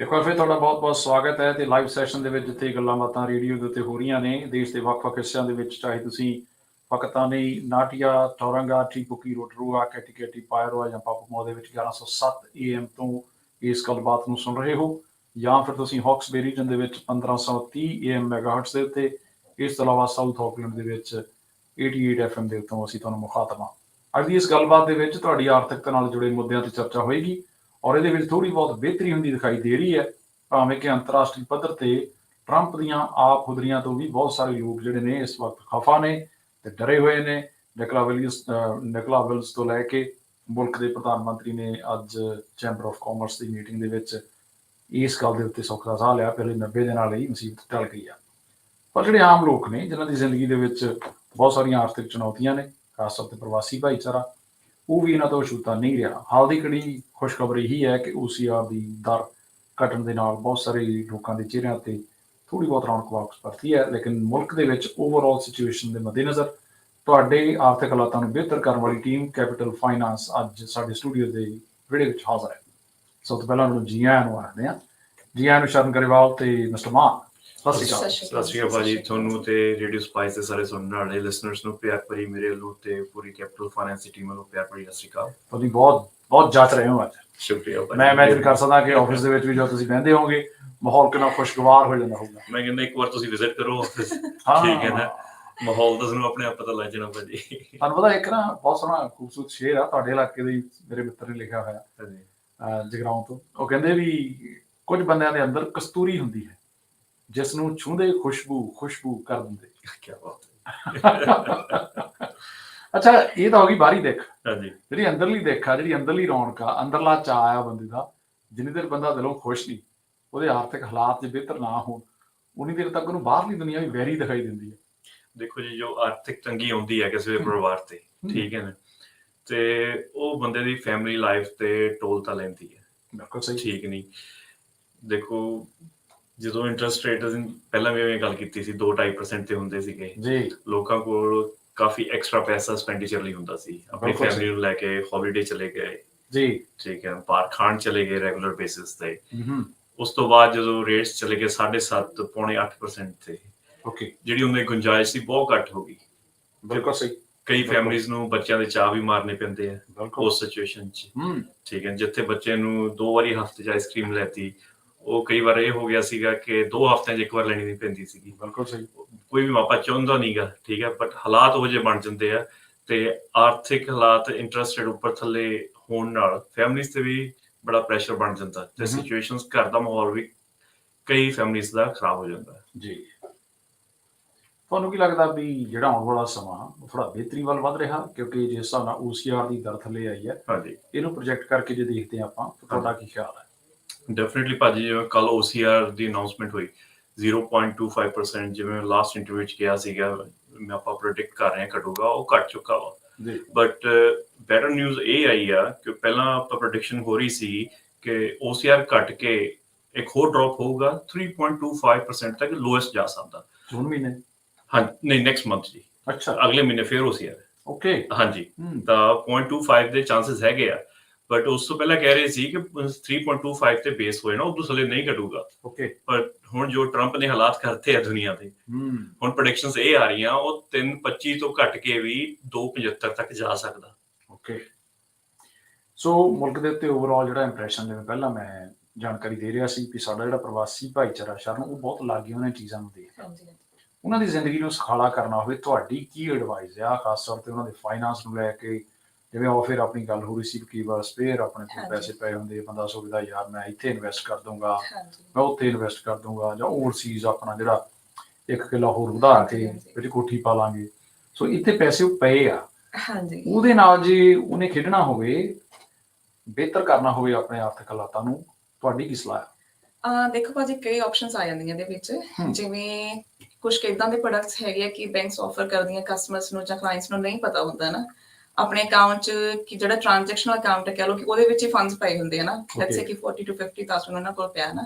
ਇੱਕ ਵਾਰ ਫਿਰ ਤੁਹਾਡਾ ਬਹੁਤ-ਬਹੁਤ ਸਵਾਗਤ ਹੈ ਤੇ ਲਾਈਵ ਸੈਸ਼ਨ ਦੇ ਵਿੱਚ ਜਿੱਥੇ ਗੱਲਾਂ ਬਾਤਾਂ ਰੇਡੀਓ ਦੇ ਉੱਤੇ ਹੋ ਰਹੀਆਂ ਨੇ, ਦੇਸ਼ ਦੇ ਵੱਖ-ਵੱਖ ਹਿੱਸਿਆਂ ਦੇ ਵਿੱਚ, ਚਾਹੇ ਤੁਸੀਂ ਪਕਤਾਨੀ ਨਾਟੀਆ ਟੌਰੰਗਾ ਟੀਪੁਕੀ, ਰੋਟਰੂਆ ਕੈਟੀਕੈਟੀ ਪਾਇਰੋਆ ਜਾਂ ਪਾਪੂਮੋ ਦੇ ਵਿੱਚ 1107 AM ਤੋਂ ਇਸ ਗੱਲਬਾਤ ਨੂੰ ਸੁਣ ਰਹੇ ਹੋ, ਜਾਂ ਫਿਰ ਤੁਸੀਂ ਹੌਕਸਬੇ ਰੀਜਨ ਦੇ ਵਿੱਚ 1530 AM ਮੈਗਾਹਰਟਜ਼ ਦੇ ਉੱਤੇ, ਇਸ ਤੋਂ ਇਲਾਵਾ ਸਾਊਥ ਆਕਲੈਂਡ ਦੇ ਵਿੱਚ 88 FM ਦੇ ਉੱਤੋਂ ਅਸੀਂ ਤੁਹਾਨੂੰ ਮੁਖਾਤਮਾ ਹਾਂ। ਅੱਜ ਦੀ ਇਸ ਗੱਲਬਾਤ ਦੇ ਵਿੱਚ ਤੁਹਾਡੀ ਆਰਥਿਕਤਾ ਨਾਲ ਜੁੜੇ ਮੁੱਦਿਆਂ ਤੇ ਚਰਚਾ ਹੋਏਗੀ। ਔਰ ਇਹਦੇ ਵਿੱਚ ਥੋੜੀ ਬਹੁਤ ਬਿਹਤਰੀ ਹੁੰਦੀ ਦਿਖਾਈ ਦੇ ਰਹੀ ਹੈ, ਭਾਵੇਂ ਕਿ ਅੰਤਰਰਾਸ਼ਟਰੀ ਪੱਧਰ ਤੇ ਟਰੰਪ ਦੀਆਂ ਆਪ ਖੁਦਰੀਆਂ ਤੋਂ ਵੀ ਬਹੁਤ ਸਾਰੇ ਲੋਕ ਜਿਹੜੇ ਨੇ ਇਸ ਵਕਤ ਖਫਾ ਨੇ ਤੇ ਡਰੇ ਹੋਏ ਨੇ। ਨਿਕਲਾ ਵਿਲੀਅਸ ਅਹ ਵਿਲਸ ਤੋਂ ਲੈ ਕੇ ਮੁਲਕ ਦੇ ਪ੍ਰਧਾਨ ਮੰਤਰੀ ਨੇ ਅੱਜ ਚੈਂਬਰ ਆਫ ਕਾਮਰਸ ਦੀ ਮੀਟਿੰਗ ਦੇ ਵਿੱਚ ਇਸ ਗੱਲ ਦੇ ਉੱਤੇ ਸੁੱਖ ਦਾ ਸਾਹ ਲਿਆ, ਪਹਿਲੇ 90 ਦਿਨਾਂ ਲਈ ਮੁਸੀਬਤ ਟਲ ਗਈ ਆ। ਪਰ ਜਿਹੜੇ ਆਮ ਲੋਕ ਨੇ, ਜਿਨ੍ਹਾਂ ਦੀ ਜ਼ਿੰਦਗੀ ਦੇ ਵਿੱਚ ਬਹੁਤ ਸਾਰੀਆਂ ਆਰਥਿਕ ਚੁਣੌਤੀਆਂ ਨੇ, ਖਾਸ ਤੌਰ ਤੇ ਪ੍ਰਵਾਸੀ ਭਾਈਚਾਰਾ ਉਹ ਵੀ ਇਹਨਾਂ ਤੋਂ ਛੂਤਾ ਨਹੀਂ ਰਿਹਾ। ਹਾਲ ਦੀ ਘੜੀ ਖੁਸ਼ਖਬਰੀ ਇਹੀ ਹੈ ਕਿ OCR ਦੀ ਦਰ ਘਟਣ ਦੇ ਨਾਲ ਬਹੁਤ ਸਾਰੇ ਲੋਕਾਂ ਦੇ ਚਿਹਰਿਆਂ ਤੇ ਥੋੜੀ ਬਹੁਤ ਰੌਣਕ ਵਾਪਸ ਪਰਤੀ ਹੈ, ਲੇਕਿਨ ਮੁਲਕ ਦੇ ਵਿੱਚ ਓਵਰਆਲ ਸਿਚੁਏਸ਼ਨ ਦੇ ਮੱਦੇਨਜ਼ਰ ਤੁਹਾਡੇ ਆਰਥਿਕ ਹਾਲਾਤਾਂ ਨੂੰ ਬਿਹਤਰ ਕਰਨ ਵਾਲੀ ਟੀਮ ਕੈਪੀਟਲ ਫਾਈਨਾਂਸ ਅੱਜ ਸਾਡੇ ਸਟੂਡੀਓ ਦੇ ਵਿੜੇ ਵਿੱਚ ਹਾਜ਼ਰ ਹੈ। ਸਭ ਤੋਂ ਪਹਿਲਾਂ ਨੂੰ ਜੀ ਆਇਆਂ ਨੂੰ ਆਖਦੇ ਹਾਂ। ਜੀ ਆਇਆਂ ਨੂੰ ਸ਼ਰਨ ਗਰੇਵਾਲ ਤੇ ਮਿਸਟਰ ਮਾਨ। ਸਤਿ ਸ਼੍ਰੀ ਅਕਾਲ। ਸਤਿ ਸ਼੍ਰੀ ਅਕਾਲ ਭਾਜੀ। ਤੁਹਾਨੂੰ ਤੇ ਰੇਡੀਓ ਸਪਾਈਸ ਦੇ ਸਾਰੇ ਸੁਣਨ ਵਾਲੇ ਲਿਸਨਰਸ ਨੂੰ ਪਿਆਰ ਭਰੀ ਮੇਰੇ ਵੱਲੋਂ ਤੇ ਪੂਰੀ ਕੈਪੀਟਲ ਫਾਈਨੈਂਸ ਦੀ ਟੀਮ ਵੱਲੋਂ ਪਿਆਰ ਭਰੀ ਸਤਿ ਸ਼੍ਰੀ ਅਕਾਲ। ਤੁਸੀਂ ਬਹੁਤ ਬਹੁਤ ਜੱਜ ਰਹੇ ਹੋ ਅੱਜ। ਸ਼ੁਕਰੀਆ ਭਾਜੀ। ਮੈਂ ਇਮੇਜਿਨ ਕਰ ਸਕਦਾ ਕਿ ਆਫਿਸ ਦੇ ਵਿੱਚ ਵੀ ਜਦੋਂ ਤੁਸੀਂ ਬਹਿੰਦੇ ਹੋਵੋਗੇ ਮਾਹੌਲ ਕਿੰਨਾ ਖੁਸ਼ਗਵਾਰ ਹੋ ਜਾਂਦਾ ਹੋਊਗਾ। ਮੈਂ ਕਹਿੰਦਾ ਇੱਕ ਵਾਰ ਤੁਸੀਂ ਵਿਜ਼ਿਟ ਕਰੋ ਆਫਿਸ ਹਾਂ। ਠੀਕ ਹੈ ਨਾ? ਮਾਹੌਲ ਤਾਂ ਤੁਹਾਨੂੰ ਆਪਣੇ ਆਪ ਪਤਾ ਲੱਗ ਜਾਣਾ ਭਾਜੀ। ਤੁਹਾਨੂੰ ਪਤਾ ਇੱਕ ਨਾ ਬਹੁਤ ਸੋਹਣਾ ਖੂਬਸੂਰਤ ਸ਼ੇਰ ਆ ਤੁਹਾਡੇ ਇਲਾਕੇ ਦੇ ਮੇਰੇ ਮਿੱਤਰ ਨੇ ਲਿਖਿਆ ਹੋਇਆ। ਜਗਰਾਉਂ ਤੋਂ। ਉਹ ਕਹਿੰਦੇ ਵੀ ਕੁਝ ਬੰਦਿਆਂ ਦੇ ਅੰਦਰ ਕਸਤੂਰੀ ਹੁੰਦੀ ਹੈ। ਜਿਸ ਨੂੰ ਛੂੰਦੇ ਖੁਸ਼ਬੂ ਖੁਸ਼ਬੂ ਕਰ ਦਿੰਦੇ। ਕੀ ਬਾਤ ਅੱਛਾ ਇਹ ਤਾਂ ਹੋ ਗਈ ਬਾਹਰੀ ਦੇਖ। ਹੈ ਹਾਂਜੀ। ਜਿਹੜੀ ਅੰਦਰਲੀ ਦੇਖ ਆ ਜਿਹੜੀ ਅੰਦਰਲੀ ਰੌਣਕ ਆ ਅੰਦਰਲਾ ਚਾਅ ਆ ਬੰਦੇ ਦਾ ਜਿੰਨੀ ਦੇਰ ਬੰਦਾ ਦਿਲੋਂ ਖੁਸ਼ ਨਹੀਂ ਉਹਦੇ ਆਰਥਿਕ ਹਾਲਾਤ ਜੇ ਬਿਹਤਰ ਨਾ ਹੋਣ ਉਨੀ ਦੇਰ ਤੱਕ ਉਹਨੂੰ ਬਾਹਰਲੀ ਦੁਨੀਆ ਵੀ ਵੈਰੀ ਦਿਖਾਈ ਦਿੰਦੀ ਹੈ ਦੇਖੋ ਜੀ ਜੋ ਆਰਥਿਕ ਤੰਗੀ ਆਉਂਦੀ ਹੈ ਕਿਸੇ ਵੀ ਪਰਿਵਾਰ ਤੇ ਠੀਕ ਹੈ ਨਾ? ਤੇ ਉਹ ਬੰਦੇ ਦੀ ਫੈਮਿਲੀ ਲਾਈਫ ਤੇ ਟੋਲ ਤਾਂ ਲੈਂਦੀ ਹੈ। ਬਿਲਕੁਲ ਸਹੀ। ਠੀਕ ਨਹੀਂ। ਦੇਖੋ ਜਦੋਂ ਇੰਟਰਸਟ ਰੇਟ ਪਹਿਲਾਂ ਵੀ ਮੈਂ ਗੱਲ ਕੀਤੀ ਸੀ 2.5% ਤੇ ਹੁੰਦੇ ਸੀਗੇ। ਜੀ। ਲੋਕਾਂ ਕੋਲ ਕਾਫੀ ਐਕਸਟਰਾ ਪੈਸਾ ਸਪੈਂਡੀਚਰ ਲਈ ਹੁੰਦਾ ਸੀ। ਆਪਣੀ ਬਿਲਕੁਲ ਫੈਮਿਲੀ ਨੂੰ ਲੈ ਕੇ ਹੌਲੀਡੇ ਚਲੇ ਗਏ। ਜੀ। ਠੀਕ ਹੈ ਪਾਰ ਖਾਣ ਚਲੇ ਗਏ ਰੈਗੂਲਰ ਬੇਸਿਸ ਤੇ। ਹੂੰ ਉਸ ਤੋਂ ਬਾਅਦ ਜਦੋਂ ਰੇਟਸ ਚਲੇ ਗਏ 7.5 ਪੌਣੇ 8% ਤੇ। ਓਕੇ। ਜਿਹੜੀ ਉਹਨਾਂ ਦੀ ਗੁੰਜਾਇਸ਼ ਸੀ ਬਹੁਤ ਘੱਟ ਹੋ ਗਈ। ਬਿਲਕੁਲ ਸਹੀ। ਕਈ ਬਿਲਕੁਲ। ਫੈਮਿਲੀਆਂ ਨੂੰ ਬੱਚਿਆਂ ਦੇ ਚਾਹ ਵੀ ਮਾਰਨੇ ਪੈਂਦੇ ਆ ਬਿਲਕੁਲ। ਉਸ ਸਿਚੁਏਸ਼ਨ 'ਚ। ਹੂੰ। ਠੀਕ ਹੈ ਜਿੱਥੇ ਬੱਚੇ ਨੂੰ ਦੋ ਵਾਰੀ ਹਫ਼ਤੇ 'ਚ ਆਈਸਕ੍ਰੀਮ ਲੈਤੀ ਉਹ ਕਈ ਵਾਰ ਇਹ ਹੋ ਗਿਆ ਸੀਗਾ ਕਿ ਦੋ ਹਫ਼ਤਿਆਂ 'ਚ ਇੱਕ ਵਾਰ ਲੈਣੀ ਨਹੀਂ ਪੈਂਦੀ ਸੀਗੀ। ਬਿਲਕੁਲ ਸਹੀ। ਕੋਈ ਵੀ ਮਾਪਾ ਚਾਹੁੰਦਾ ਨਹੀਂਗਾ ਠੀਕ ਹੈ ਬਟ ਹਾਲਾਤ ਉਹ ਜਿਹੇ ਬਣ ਜਾਂਦੇ ਆ ਤੇ ਆਰਥਿਕ ਹਾਲਾਤ ਇੰਟਰਸਟ ਰੇਟ ਉੱਪਰ ਥੱਲੇ ਹੋਣ ਨਾਲ ਫੈਮਿਲੀਜ਼ ਤੇ ਵੀ ਬੜਾ ਪ੍ਰੈਸ਼ਰ ਬਣ ਜਾਂਦਾ ਤੇ। ਸਿਚੁਏਸ਼ਨਸ ਘਰ ਦਾ ਮਾਹੌਲ ਵੀ ਕਈ ਫੈਮਿਲੀਜ਼ ਦਾ ਖਰਾਬ ਹੋ ਜਾਂਦਾ। ਜੀ। ਤੁਹਾਨੂੰ ਕੀ ਲੱਗਦਾ ਵੀ ਜਿਹੜਾ ਆਉਣ ਵਾਲਾ ਸਮਾਂ ਉਹ ਥੋੜਾ ਬਿਹਤਰੀ ਵੱਲ ਵੱਧ ਰਿਹਾ? ਕਿਉਂਕਿ ਜਿਸ ਹਿਸਾਬ ਨਾਲ OCR ਦੀ ਦਰ ਥੱਲੇ ਆਈ ਹੈ ਹਾਂਜੀ। ਇਹਨੂੰ ਪ੍ਰੋਜੈਕਟ ਕਰਕੇ ਜੇ ਦੇਖਦੇ ਆਪਾਂ ਤੁਹਾਡਾ ਕੀ ਖਿਆਲ ਹੈ? ਡੈਫੀਨਿਟਲੀ ਭਾਜੀ ਜਿਵੇਂ ਕੱਲ OCR ਦੀ ਅਨਾਉਂਸਮੈਂਟ ਹੋਈ 0.25% ਜਿਵੇਂ ਲਾਸਟ ਇੰਟਰਵਿਊ ਚ ਗਿਆ ਸੀਗਾ ਮੈਂ ਆਪਾਂ ਪ੍ਰੈਡਿਕਟ ਕਰ ਰਹੇ ਹਾਂ ਘਟੂਗਾ ਉਹ ਘਟ ਚੁੱਕਾ ਵਾ। ਬਟ ਬੈਟਰ ਨਿਊਜ਼ ਇਹ ਆਈ ਆ ਕਿ ਪਹਿਲਾਂ ਆਪਾਂ ਪ੍ਰੈਡਿਕਸ਼ਨ ਹੋ ਰਹੀ ਸੀ ਕਿ OCR ਘਟ ਕੇ ਇੱਕ ਹੋਰ ਡ੍ਰੌਪ ਹੋਊਗਾ 3.25% ਤੱਕ ਲੋਐਸਟ ਜਾ ਸਕਦਾ। ਜੂਨ ਮਹੀਨੇ? ਹਾਂ ਨਹੀਂ ਨੈਕਸਟ ਮੰਥ ਜੀ। ਅੱਛਾ। ਅਗਲੇ ਮਹੀਨੇ ਫੇਰ OCR ਓਕੇ ਹਾਂਜੀ। ਤਾਂ 0.25 ਦੇ ਚਾਂਸਸ ਹੈਗੇ ਆ। ਬਟ ਉਸ ਤੋਂ ਪਹਿਲਾਂ ਕਹਿ ਰਹੇ ਸੀ ਕਿ 3.25 ਤੇ ਬੇਸ ਹੋਏ ਨਾ ਉਦੋਂ ਥੱਲੇ ਨਹੀਂ ਘਟੂਗਾ ਓਕੇ ਪਰ ਹੁਣ ਜੋ ਟਰੰਪ ਨੇ ਹਾਲਾਤ ਕਰਤੇ ਆ ਦੁਨੀਆ ਦੇ ਹੂੰ ਹੁਣ ਪ੍ਰੈਡਿਕਸ਼ਨਸ ਇਹ ਆ ਰਹੀਆਂ ਉਹ 3.25 ਤੋਂ ਘਟ ਕੇ ਵੀ 2.75 ਤੱਕ ਜਾ ਸਕਦਾ ਓਕੇ ਸੋ ਮੁਲਕ ਦੇ ਉੱਤੇ ਓਵਰਆਲ ਜਿਹੜਾ ਇੰਪ੍ਰੈਸ਼ਨ ਜਿਵੇਂ ਪਹਿਲਾਂ ਮੈਂ ਜਾਣਕਾਰੀ ਦੇ ਰਿਹਾ ਸੀ ਕਿ ਸਾਡਾ ਜਿਹੜਾ ਪ੍ਰਵਾਸੀ ਭਾਈਚਾਰਾ ਸ਼ਰਨ ਉਹ ਬਹੁਤ ਲਾਗੇ ਉਹਨਾਂ ਚੀਜ਼ਾਂ ਨੂੰ ਦੇਖਦਾ ਹਾਂਜੀ ਉਹਨਾਂ ਦੀ ਜ਼ਿੰਦਗੀ ਨੂੰ ਸੁਖਾਲਾ ਕਰਨਾ ਹੋਵੇ ਤੁਹਾਡੀ ਕੀ ਐਡਵਾਈਸ ਹੈ ਆ ਖਾਸ ਤੌਰ ਤੇ ਉਹਨਾਂ ਦੇ ਫਾਈਨਾਂਸ ਨੂੰ ਲੈ ਕੇ ਜਿਵੇਂ ਉਹ ਫਿਰ ਆਪਣੀ ਗੱਲ ਹੋ ਰਹੀ ਸੀ ਕਿ ਕਈ ਵਾਰ ਸਪੇਅਰ ਆਪਣੇ ਕੋਲ। ਪੈਸੇ ਪਏ ਹੁੰਦੇ ਬੰਦਾ ਸੋਚਦਾ ਯਾਰ ਮੈਂ ਇੱਥੇ ਇਨਵੈਸਟ ਕਰ ਦੂੰਗਾ ਮੈਂ ਉੱਥੇ ਇਨਵੈਸਟ ਕਰ ਦੂੰਗਾ ਜਾਂ ਓਵਰਸੀਜ਼ ਆਪਣਾ ਜਿਹੜਾ ਇੱਕ ਕਿੱਲਾ ਹੋਰ ਵਧਾ ਕੇ। ਵਿੱਚ ਕੋਠੀ ਪਾ ਲਾਂਗੇ। ਸੋ ਇੱਥੇ ਪੈਸੇ ਪਏ ਆ। ਹਾਂਜੀ। ਉਹਦੇ ਨਾਲ ਜੇ ਉਹਨੇ ਖੇਡਣਾ ਹੋਵੇ ਬਿਹਤਰ ਕਰਨਾ ਹੋਵੇ ਆਪਣੇ ਆਰਥਿਕ ਹਾਲਾਤਾਂ ਨੂੰ ਤੁਹਾਡੀ ਕੀ ਸਲਾਹ ਹੈ? ਆ ਦੇਖੋ ਭਾਜੀ ਕਈ ਆਪਸ਼ਨਸ ਆ ਜਾਂਦੀਆਂ ਇਹਦੇ ਵਿੱਚ। ਜਿਵੇਂ ਕੁਝ ਇਦਾਂ ਦੇ ਪ੍ਰੋਡਕਟਸ ਹੈਗੇ ਆ ਕਿ ਬੈਂਕਸ ਆਫਰ ਕਰਦੀਆਂ ਕਸਟਮਰਸ ਨੂੰ ਜਾਂ ਕਲਾਇੰਟਸ ਨੂੰ ਨਹੀਂ ਪਤਾ ਹੁੰਦਾ ਨਾ। ਆਪਣੇ ਅਕਾਊਂਟ 'ਚ ਕਿ ਜਿਹੜਾ ਟ੍ਰਾਂਜੈਕਸ਼ਨਲ ਅਕਾਊਂਟ ਕਹ ਲਓ ਕਿ ਉਹਦੇ ਵਿੱਚ ਹੀ ਫੰਡਸ ਪਏ ਹੁੰਦੇ ਆ ਨਾ। Let's say. ਕਿ 40 to 50000 ਉਹਨਾਂ ਕੋਲ ਪਿਆ ਨਾ।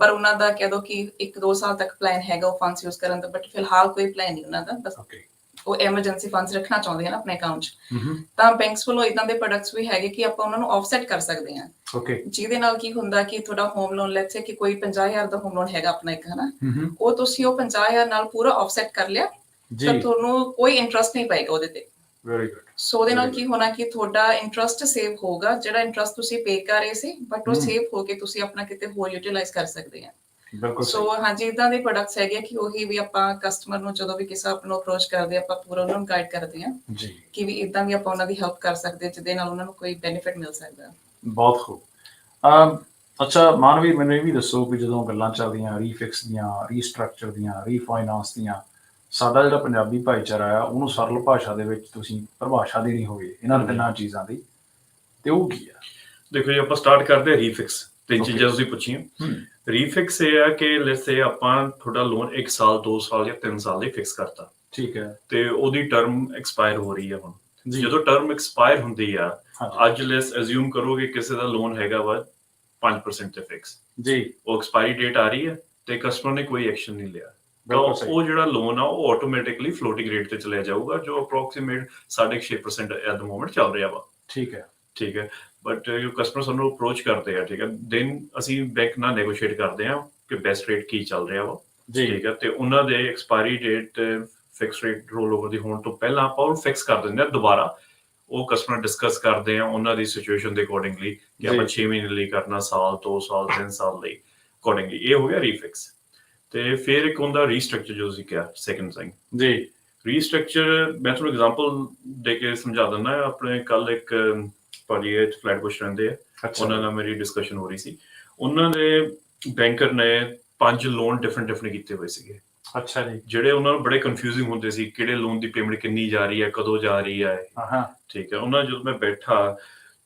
ਪਰ ਉਹਨਾਂ ਦਾ ਕਹਿ ਦੋ ਕਿ 1-2 ਸਾਲ ਤੱਕ ਪਲਾਨ ਹੈਗਾ ਉਹ ਫੰਡਸ ਯੂਜ਼ ਕਰਨ ਦਾ ਬਟ ਫਿਲਹਾਲ ਕੋਈ ਪਲਾਨ ਨਹੀਂ ਉਹਨਾਂ ਦਾ। ਬਸ ਉਹ ਐਮਰਜੈਂਸੀ ਫੰਡਸ ਰੱਖਣਾ ਚਾਹੁੰਦੇ ਹਨ ਆਪਣੇ ਅਕਾਊਂਟ 'ਚ। ਹੂੰ ਤਾਂ ਬੈਂਕਸ ਵੱਲੋਂ ਇਦਾਂ ਦੇ ਪ੍ਰੋਡਕਟਸ ਵੀ ਹੈਗੇ ਕਿ ਆਪਾਂ ਉਹਨਾਂ ਨੂੰ ਆਫਸੈਟ ਕਰ ਸਕਦੇ ਹਾਂ। ਓਕੇ ਜਿਹਦੇ ਨਾਲ ਕੀ ਹੁੰਦਾ ਕਿ ਤੁਹਾਡਾ ਹੋਮ ਲੋਨ ਲੈਟਸ ਸੇ ਕਿ ਕੋਈ 50000 ਦਾ ਹੋਮ ਲੋਨ ਹੈਗਾ ਆਪਣਾ ਇੱਕ ਹਨਾ? ਹੂੰ ਉਹ ਤੁਸੀਂ ਉਹ 50000 ਨਾਲ ਪੂਰਾ ਆਫਸੈਟ ਕਰ ਲਿਆ। ਜੀ। ਤਾਂ ਤੁਹਾਨੂੰ ਕੋਈ ਇੰਟਰਸਟ ਨਹੀਂ ਪਏਗਾ ਉਹਦੇ ਤੇ। ਵੈਰੀ ਗੁੱਡ ਸੋ ਉਹਦੇ ਨਾਲ ਕੀ ਹੋਣਾ ਕਿ ਤੁਹਾਡਾ ਇੰਟਰਸਟ ਸੇਵ ਹੋਗਾ ਜਿਹੜਾ ਇੰਟਰਸਟ ਤੁਸੀਂ ਪੇ ਕਰ ਰਹੇ ਸੀ ਬਟ ਉਹ। ਸੇਵ ਹੋ ਕੇ ਤੁਸੀਂ ਆਪਣਾ ਕਿਤੇ ਹੋਰ ਯੂਟਿਲਾਈਜ਼ ਕਰ ਸਕਦੇ ਆ। ਬਿਲਕੁਲ ਸੋ ਹਾਂਜੀ ਇਦਾਂ ਦੇ ਪ੍ਰੋਡਕਟਸ ਹੈਗੇ ਕਿ ਉਹੀ ਵੀ ਆਪਾਂ ਕਸਟਮਰ ਨੂੰ ਜਦੋਂ ਵੀ ਕਿਸੇ ਆਪ ਨੂੰ ਅਪਰੋਚ ਕਰਦੇ ਆਪਾਂ ਪੂਰਾ ਉਹਨਾਂ ਨੂੰ ਗਾਈਡ ਕਰਦੇ ਆ ਜੀ। ਕਿ ਵੀ ਇਦਾਂ ਵੀ ਆਪਾਂ ਉਹਨਾਂ ਦੀ ਹੈਲਪ ਕਰ ਸਕਦੇ ਜਿਹਦੇ ਨਾਲ ਉਹਨਾਂ ਨੂੰ ਕੋਈ ਬੈਨੀਫਿਟ ਮਿਲ ਸਕਦਾ। ਬਹੁਤ ਖੂਬ। ਅਮ ਅੱਛਾ ਮਾਨਵੀ ਮੈਨੂੰ ਇਹ ਵੀ ਦੱਸੋ ਕਿ ਜਦੋਂ ਗੱਲਾਂ ਚੱਲਦੀਆਂ ਰੀਫਿਕਸ ਦੀਆਂ ਰੀਸਟਰਕਚਰ ਦੀਆਂ ਰੀਫਾਈਨਾਂਸ ਦੀਆਂ ਸਾਡਾ ਜਿਹੜਾ ਪੰਜਾਬੀ ਭਾਈਚਾਰਾ ਆ ਉਹਨੂੰ ਸਰਲ ਭਾਸ਼ਾ ਦੇ ਵਿੱਚ ਤੁਸੀਂ ਪਰਿਭਾਸ਼ਾ ਦੇਣੀ ਹੋਵੇ ਇਹਨਾਂ ਤਿੰਨਾਂ ਚੀਜ਼ਾਂ ਦੀ ਤੇ ਉਹ ਕੀ ਆ? ਦੇਖੋ ਜੀ ਆਪਾਂ ਸਟਾਰਟ ਕਰਦੇ ਰੀਫਿਕਸ ਤਿੰਨ. ਚੀਜ਼ਾਂ ਤੁਸੀਂ ਪੁੱਛੀਆਂ। ਰੀਫਿਕਸ ਇਹ ਆ ਕਿ ਲੈਟਸ ਸੇ ਆਪਾਂ ਤੁਹਾਡਾ ਲੋਨ 1 ਸਾਲ 2 ਸਾਲ ਜਾਂ 3 ਸਾਲ ਲਈ ਫਿਕਸ ਕਰਤਾ। ਠੀਕ ਹੈ। ਤੇ ਉਹਦੀ ਟਰਮ ਐਕਸਪਾਇਰ ਹੋ ਰਹੀ ਹੈ ਹੁਣ। ਜਦੋਂ ਟਰਮ ਐਕਸਪਾਇਰ ਹੁੰਦੀ ਆ। ਅੱਜ ਲੈਸ ਅਸਿਊਮ ਕਰੋ ਕਿ ਕਿਸੇ ਦਾ ਲੋਨ ਹੈਗਾ ਵਾ 5% ਤੇ ਫਿਕਸ ਜੀ। ਉਹ ਐਕਸਪਾਇਰੀ ਡੇਟ ਆ ਰਹੀ ਹੈ ਤੇ ਕਸਟਮਰ ਨੇ ਕੋਈ ਐਕਸ਼ਨ ਨਹੀਂ ਲਿਆ। ਤਾਂ ਬਿਲਕੁਲ ਸਹੀ। ਉਹ ਜਿਹੜਾ ਲੋਨ ਆ ਉਹ ਆਟੋਮੈਟਿਕਲੀ ਫਲੋਟਿੰਗ ਰੇਟ ਤੇ ਚਲਿਆ ਜਾਊਗਾ ਜੋ ਅਪਰੋਕਸੀਮੇਟ 6.5% ਐਟ ਦ ਮੋਮੈਂਟ ਚੱਲ ਰਿਹਾ ਵਾ। ਠੀਕ ਹੈ। ਠੀਕ ਹੈ। ਬਟ ਜੋ ਕਸਟਮਰ ਸਾਨੂੰ ਅਪਰੋਚ ਕਰਦੇ ਆ ਠੀਕ ਹੈ ਦੈਨ ਅਸੀਂ ਬੈਂਕ ਨਾਲ ਨੈਗੋਸ਼ੀਏਟ ਕਰਦੇ ਆ ਕਿ ਬੈਸਟ ਰੇਟ ਕੀ ਚੱਲ ਰਿਹਾ ਵਾ। ਜੀ। ਠੀਕ ਹੈ ਤੇ ਉਹਨਾਂ ਦੇ expiry date fix rate roll over ਦੀ ਹੋਣ ਤੋਂ ਪਹਿਲਾਂ ਆਪਾਂ ਉਹ ਫਿਕਸ ਕਰ ਦਿੰਦੇ ਆ ਦੁਬਾਰਾ। ਉਹ ਕਸਟਮਰ ਡਿਸਕਸ ਕਰਦੇ ਆ ਉਹਨਾਂ ਦੀ ਸਿਚੁਏਸ਼ਨ ਦੇ ਅਕੋਰਡਿੰਗਲੀ ਕਿ ਆਪਾਂ 6 ਮਹੀਨੇ ਲਈ ਕਰਨਾ ਸਾਲ 2 ਸਾਲ 3 ਸਾਲ ਲਈ ਅਕੋਰਡਿੰਗਲੀ ਇਹ ਹੋ ਗਿਆ ਰੀਫਿਕਸ ਤੇ ਫਿਰ ਇੱਕ ਹੁੰਦਾ ਰੀਸਟਰਕਚਰ ਜੋ ਤੁਸੀਂ ਕਿਹਾ ਸੈਕੰਡ ਥਿੰਗ ਜੀ। ਰੀਸਟਰਕਚਰ ਮੈਂ ਤੁਹਾਨੂੰ ਐਗਜ਼ਾਮਪਲ ਦੇ ਕੇ ਸਮਝਾ ਦਿੰਦਾ ਆਪਣੇ ਕੱਲ ਇੱਕ ਭਾਜੀ ਇਹ ਫਲੈਟ ਪੁੱਛ ਰਹਿੰਦੇ ਆ। ਉਹਨਾਂ ਨਾਲ ਮੇਰੀ ਡਿਸਕਸ਼ਨ ਹੋ ਰਹੀ ਸੀ। ਉਹਨਾਂ ਦੇ ਬੈਂਕਰ ਨੇ ਪੰਜ ਲੋਨ ਡਿਫਰੈਂਟ ਡਿਫਰੈਂਟ ਕੀਤੇ ਹੋਏ ਸੀਗੇ। ਅੱਛਾ ਜੀ। ਜਿਹੜੇ ਉਹਨਾਂ ਨੂੰ ਬੜੇ ਕਨਫਿਊਜ਼ਿੰਗ ਹੁੰਦੇ ਸੀ ਕਿਹੜੇ ਲੋਨ ਦੀ ਪੇਮੈਂਟ ਕਿੰਨੀ ਜਾ ਰਹੀ ਹੈ ਕਦੋਂ ਜਾ ਰਹੀ ਹੈ। ਹਾਂ ਠੀਕ ਹੈ। ਉਹਨਾਂ ਜਦੋਂ ਮੈਂ ਬੈਠਾ